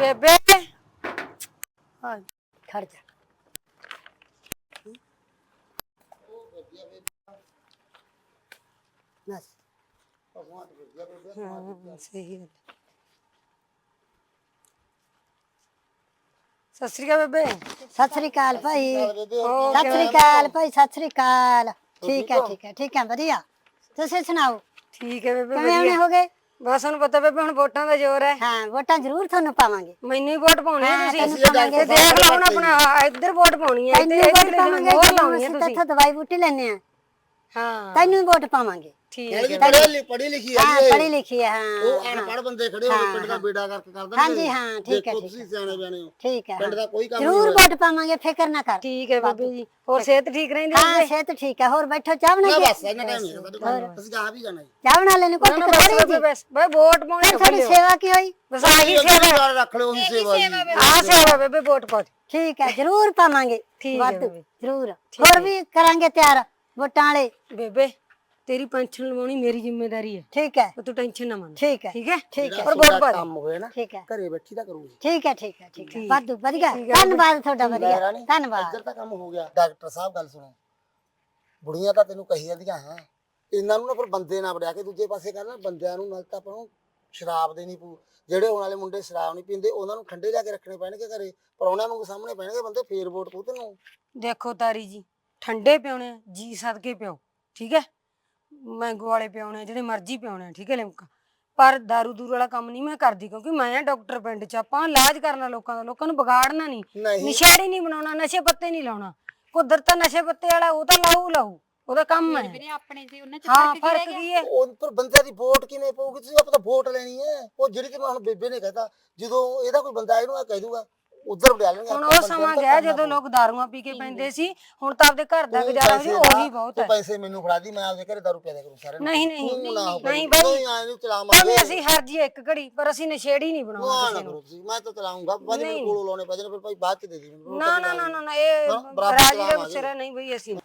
ਬੇਬੇ ਹਾਂ ਖੜ ਜਾ ਬਸ ਹਾਂ ਸਹੀ ਗੱਲ ਸਤਿ ਸ਼੍ਰੀ ਅਕਾਲ ਬੇਬੇ ਸਤਿ ਸ੍ਰੀ ਅਕਾਲ ਭਾਈ ਹੋਰ ਸਤਿ ਸ੍ਰੀ ਅਕਾਲ ਭਾਈ ਸਤਿ ਸ੍ਰੀ ਅਕਾਲ ਠੀਕ ਹੈ ਠੀਕ ਹੈ ਠੀਕ ਹੈ ਵਧੀਆ ਤੁਸੀਂ ਸੁਣਾਓ ਠੀਕ ਹੈ ਬੇਬੇ ਕਿਵੇਂ ਆਉਣੇ ਵਧੀਆ ਹੋ ਗਏ ਬਸ ਤੁਹਾਨੂੰ ਪਤਾ ਬੇਬੇ ਹੁਣ ਵੋਟਾਂ ਦਾ ਜ਼ੋਰ ਹੈ। ਹਾਂ ਵੋਟਾਂ ਜ਼ਰੂਰ ਤੁਹਾਨੂੰ ਪਾਵਾਂਗੇ। ਮੈਨੂੰ ਹੀ ਵੋਟ ਪਾਉਣੀ ਹੈ ਤੁਸੀਂ। ਤੈਨੂੰ ਤੇ ਪਾਵਾਂਗੇ। ਦੇਖ ਲਓ ਹੁਣ ਆਪਣਾ ਇੱਧਰ ਵੋਟ ਪਾਉਣੀ ਹੈ ਤੈਨੂੰ ਇੱਧਰ ਵੋਟ ਪਾਵਾਂਗੇ ਹੋਰ ਜਦੋਂ ਲਾਉਣੀ ਹੈ ਅਸੀਂ ਤੁਸੀਂ। ਇੱਥੋਂ ਦਵਾਈ ਬੂਟੀ ਲੈਣੇ ਆ ਹਾਂ। ਤੈਨੂੰ ਵੋਟ ਪਾਵਾਂਗੇ। ਠੀਕ ਜਿਹੜੀ ਹੈ ਪੜ੍ਹੀ ਲਿ- ਪੜ੍ਹੀ ਲਿਖੀ ਹੈ ਹਾਂ ਜੀ ਪੜ੍ਹੀ ਲਿਖੀ ਹੈ ਉਹ ਹਾਂ ਅਨਪੜ੍ਹ ਬੰਦੇ ਖੜੇ ਹੋ ਕੇ ਪਿੰਡ ਦਾ ਬੇੜਾ ਕਰਕੇ ਕਰ ਦੇਣਗੇ ਹਾਂਜੀ, ਹਾਂ, ਠੀਕ ਹੈ, ਦੇਖੋ ਠੀਕ ਤੁਸੀਂ ਸਿਆਣੇ ਬਿਆਣੇ ਹੋ ਠੀਕ ਹੈ ਪਿੰਡ ਦਾ ਕੋਈ ਕੰਮ ਜ਼ਰੂਰ ਨਹੀਂ ਵੋਟ ਪਾਵਾਂਗੇ ਫਿਕਰ ਨਾ ਕਰ ਠੀਕ ਹੈ ਬੇਬੇ ਜੀ ਹੋਰ ਸਿਹਤ ਠੀਕ ਰਹਿੰਦੀ ਹੈ ਹਾਂ ਸਿਹਤ ਠੀਕ ਹੈ ਹੋਰ ਬੈਠੋ ਚਾਹ ਬਣਾ ਨਾ ਕੇ ਬਸ ਇਹਨਾਂ ਟਾਈਮ ਨਹੀਂ ਸਾਡੇ ਕੋਲ ਤੁਸੀਂ ਕਹਾਂ ਵੀ ਜਾਣਾ ਜੀ ਚਾਹ ਬਣਾ ਲੈਣੀ ਨਾ ਨਾ ਕੁੱਟ ਬਸ ਥੋੜੀ ਬੇਬੇ ਬਸ ਬਈ ਵੋਟ ਪਾਉਣੀ ਫਿਰ ਤੁਹਾਡੀ ਸੇਵਾ ਕੀ ਹੋਈ ਬਸ ਆਹੀ ਸੇਵਾ ਯਾਰ ਰੱਖ ਲਿਓ ਉਹੀ ਸੇਵਾ ਜੀ ਆਹ ਸੇਵਾ ਬੇਬੇ ਵੋਟ ਪਾ ਦਿਓ। ਠੀਕ ਹੈ ਜ਼ਰੂਰ ਪਾਵਾਂਗੇ ਠੀਕ ਹੈ ਵਾਧੂ ਬੇਬੇ। ਜ਼ਰੂਰ ਹੋਰ ਵੀ ਕਰਾਂਗੇ ਤਿਆਰ ਵੋਟਾਂ ਵਾਲੇ ਬੇਬੇ ਤੇਰੀ ਪੈਨਸ਼ਨ ਲਵਾਉਣੀ ਮੇਰੀ ਜ਼ਿੰਮੇਵਾਰੀ ਹੈ। ਠੀਕ ਹੈ। ਤੂੰ ਟੈਨਸ਼ਨ ਨਾ ਮੰਨ। ਠੀਕ ਹੈ। ਠੀਕ ਹੈ? ਠੀਕ ਹੈ। ਪਰ ਪਾ ਦੇ ਕੰਮ ਹੋਏ ਨਾ ਠੀਕ ਹੈ। ਘਰੇ ਬੈਠੀ ਤਾਂ ਕਰੂਗੀ। ਠੀਕ ਹੈ ਠੀਕ ਹੈ ਠੀਕ ਹੈ। ਵਾਧੂ ਵਧੀਆ। ਧੰਨਵਾਦ ਤੁਹਾਡਾ ਵਧੀਆ। ਧੰਨਵਾਦ। ਇੱਧਰ ਤਾਂ ਕੰਮ ਹੋ ਗਿਆ। ਡਾਕਟਰ ਸਾਹਿਬ ਗੱਲ ਸੁਣੋ। ਬੁੜੀਆਂ ਤਾਂ ਤੈਨੂੰ ਕਹੀ ਜਾਂਦੀਆਂ ਹਾਂ। ਇਹਨਾਂ ਨੂੰ ਨਾ ਫਿਰ ਬੰਦੇ ਨਾ ਵੜਿਆ ਕੇ ਦੂਜੇ ਪਾਸੇ ਕਰਨਾ। ਬੰਦਿਆਂ ਨੂੰ ਨਾਲ ਤਾਂ ਆਪਾਂ ਨੂੰ ਸ਼ਰਾਬ ਦੇਣੀ ਪਊ। ਜਿਹੜੇ ਹੁਣ ਵਾਲੇ ਮੁੰਡੇ ਸ਼ਰਾਬ ਨਹੀਂ ਪੀਂਦੇ ਉਹਨਾਂ ਨੂੰ ਠੰਡੇ ਲਿਆ ਕੇ ਰੱਖਣੇ ਪੈਣਗੇ ਘਰੇ। ਪਰੌਣਿਆਂ ਨੂੰ ਸਾਹਮਣੇ ਪੈਣਗੇ ਬੰਦੇ ਫੇਰ ਵੋਟ ਪੂ ਤੈਨੂੰ। ਦੇਖੋ ਤਾਰੀ ਜੀ ਠੰਡੇ ਪਿਉਣੇ ਜੀ ਸਦਕੇ ਪਿਓ। ਠੀਕ ਹੈ? ਮੈਂਗੋ ਵਾਲੇ ਪਿਉਣੇ ਆ, ਜਿਹੜੇ ਮਰਜ਼ੀ ਪਿਉਣੇ ਆ, ਠੀਕ ਹੈ ਲਿਮਕਾ। ਪਰ ਦਾਰੂ ਦੂਰ ਵਾਲਾ ਕੰਮ ਨਹੀਂ ਮੈਂ ਕਰਦੀ ਕਿਉਂਕਿ ਮੈਂ ਆ ਡਾਕਟਰ ਪਿੰਡ ਚ ਆਪਾਂ ਇਲਾਜ ਕਰਨਾ ਲੋਕਾਂ ਦਾ ਲੋਕਾਂ ਨੂੰ ਵਿਗਾੜਨਾ ਨਹੀਂ। ਨਹੀਂ। ਨਹੀਂ ਬਣਾਉਣਾ ਨਸ਼ੇ ਪੱਤੇ ਨਹੀਂ ਲਾਉਣਾ। ਕੁਦਰਤ ਤਾਂ ਨਸ਼ੇ ਪੱਤੇ ਵਾਲਾ ਉਹ ਤਾਂ ਲਾਊ ਲਾਊ ਉਹਦਾ ਕੰਮ ਹੈ। ਵੀਰੇ ਆਪਣੇ ਤੇ ਉਹਨਾਂ ਚ ਹਾਂ ਫ਼ਰਕ ਫ਼ਰਕ ਕੀ ਹੈ? ਉਹ ਪਰ ਬੰਦਿਆਂ ਦੀ ਵੋਟ ਕਿਵੇਂ ਪਊਗੀ? ਤੁਸੀਂ ਆਪਾਂ ਤਾਂ ਵੋਟ ਲੈਣੀ ਹੈ। ਉਹ ਜਿਹੜੀ ਤੇ ਹੁਣ ਬੇਬੇ ਨੇ ਕਹਿਤਾ ਜਦੋਂ ਇਹਦਾ ਕੋਈ ਬੰਦਾ ਇਹਨੂੰ ਆ ਕਹਿ ਦੂਗਾ ਉਧਰ ਵੜਿਆ ਲੈਣਗੇ ਹੁਣ ਉਹ ਸਮਾਂ ਨੂੰ ਗਿਆ ਜਦੋਂ। ਲੋਕ ਦਾਰੂਆਂ ਪੀ ਕੇ ਪੈਂਦੇ ਸੀ ਹੁਣ ਤਾਂ ਆਪਦੇ ਘਰ ਦਾ ਗੁਜ਼ਾਰਾ ਵੀ ਉਹੀ ਬਹੁਤ ਤੂੰ ਹੈ। ਪੈਸੇ ਮੈਨੂੰ ਫੜਾ ਦੀ ਮੈਂ ਆਪਦੇ ਘਰੇ ਦਾਰੂ ਪਿਆ ਕਰੂੰ ਸਾਰੇ ਨਹੀਂ, ਨਹੀਂ, ਨਾ ਨਹੀਂ, ਬਾਈ। ਆਏਂ ਨੂੰ ਚਲਾਵਾਂਗੇ। ਭਾਵੇਂ ਅਸੀਂ ਹਰ ਜੀ ਇੱਕ ਘੜੀ ਪਰ ਅਸੀਂ ਨਸ਼ੇੜੀ ਨਹੀਂ ਬਣਾਉਣਾ ਨਾ ਕਿਸੇ ਨਾ ਨੂੰ। ਮੈਂ ਤਾਂ ਚਲਾਉਂਗਾ ਨਹੀਂ। ਵਿੱਚ ਕੋਲੋਂ ਲਾਉਣੇ ਪੈ ਜਾਣੇ ਫਿਰ ਭਾਈ ਬਾਅਦ ਚ ਦੇ ਦੀ ਮੈਨੂੰ ਨਾ ਨਾ ਨਾ ਨਾ ਨਾ ਇਹ ਰਾਜੀ ਦੇ। ਗੁੱਸੇ ਨਹੀਂ ਬਈ ਅਸੀਂ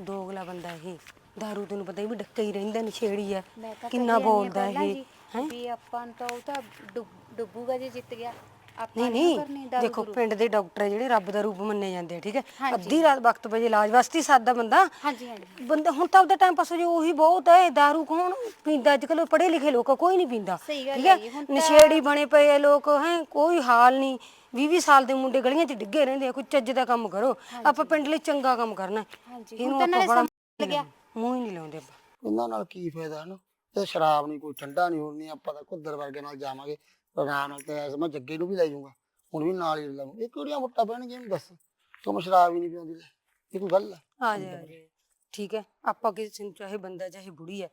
ਦੋਗਲਾ ਬੰਦਾ ਇਹ ਦਾਰੂ ਤੈਨੂੰ ਪਤਾ ਹੀ ਵੀ ਡੱਕਾ ਹੀ ਰਹਿੰਦਾ ਨਸ਼ੇੜੀ ਤਾਂ ਕਿੰਨਾ ਬੋਲਦਾ ਇਹ ਵੀ ਆਪਾਂ ਨੂੰ ਤਾਂ ਉਹ ਤਾਂ ਡੁੱਬ- ਡੁੱਬੂਗਾ ਜੇ ਜਿੱਤ ਗਿਆ। ਆਪਾਂ ਨਹੀਂ ਨਹੀਂ। ਕਰਨੀ ਦੇਖੋ। ਪਿੰਡ ਦੇ ਡਾਕਟਰ ਜਿਹੜੇ ਰੱਬ ਦਾ ਰੂਪ ਮੰਨੇ ਜਾਂਦੇ ਆ ਠੀਕ ਹੈ। ਅੱਧੀ ਰਾਤ ਵਕਤ ਵਜੇ ਇਲਾਜ ਵਾਸਤੇ ਹੀ ਸਾਦਾ ਬੰਦਾ। ਹਾਂਜੀ ਹਾਂਜੀ। ਬੰਦਾ ਹੁਣ ਤਾਂ ਉਹਦਾ ਟਾਈਮ ਪਾਸ ਹੋ ਜੇ ਉਹੀ ਬਹੁਤ ਹੈ ਦਾਰੂ ਕੌਣ ਪੀਂਦਾ? ਅੱਜ ਕੱਲ ਪੜ੍ਹੇ ਲਿਖੇ ਲੋਕ ਆ, ਕੋਈ ਨਹੀਂ ਪੀਂਦਾ ਸਹੀ ਗੱਲ ਹੈ? ਹੈ ਜੀ, ਹੁਣ ਤਾਂ- ਨਸ਼ੇੜੀ ਬਣੇ ਪਏ ਆ ਲੋਕ ਹੈ ਕੋਈ ਹਾਲ ਨਹੀਂ। 20 20 ਸਾਲ ਦੇ ਮੁੰਡੇ ਗਲੀਆਂ 'ਚ ਡਿੱਗੇ ਰਹਿੰਦੇ ਆ ਕੋਈ ਚੱਜ ਦਾ ਕੰਮ ਕਰੋ। ਆਪਾਂ ਪਿੰਡ ਲਈ ਚੰਗਾ ਕੰਮ ਕਰਨਾ। ਹੈ। ਹਾਂਜੀ ਇਹਨੂੰ ਤਾਂ ਆਪਾਂ ਬੜਾ ਸਮਝ ਲੱਗਿਆ। ਮੂੰਹ ਹੀ ਨਹੀਂ ਲਾਉਂਦੇ ਆਪਾਂ। ਉਹਨਾਂ ਨਾਲ ਕੀ ਫਾਇਦਾ ਹਨ ਤੇ ਸ਼ਰਾਬ ਨਹੀਂ ਕੋਈ ਠੰਡਾ ਨਹੀਂ ਹੋਣੀ ਆਪਾਂ ਤਾਂ ਕੁੱਦਰ ਵਰਗੇ ਨਾਲ ਜਾਵਾਂਗੇ। ਆਰਾਮ ਨਾਲ ਤੇ ਐਸ ਮੈਂ ਜੱਗੇ ਨੂੰ ਵੀ ਲੈ ਜਾਊਂਗਾ ਹੁਣ ਵੀ ਨਾਲ ਹੀ ਲਾਉਂ ਇਹ ਕਿਹੜੀਆਂ ਮੁੱਟਾ ਪੈਣਗੀਆਂ ਮੈਨੂੰ ਦੱਸ? ਤੂੰ ਮੈਂ ਸ਼ਰਾਬ ਹੀ ਨਹੀਂ ਪੀਉਂਦੀ ਲੈ ਇਹ ਕੋਈ ਗੱਲ ਆ? ਜਾ ਆ ਜਾ। ਠੀਕ ਹੈ ਆਪਾਂ ਕਿਸੇ ਨੂੰ ਚਾਹੇ ਬੰਦਾ ਚਾਹੇ ਬੁੜੀ ਹੈ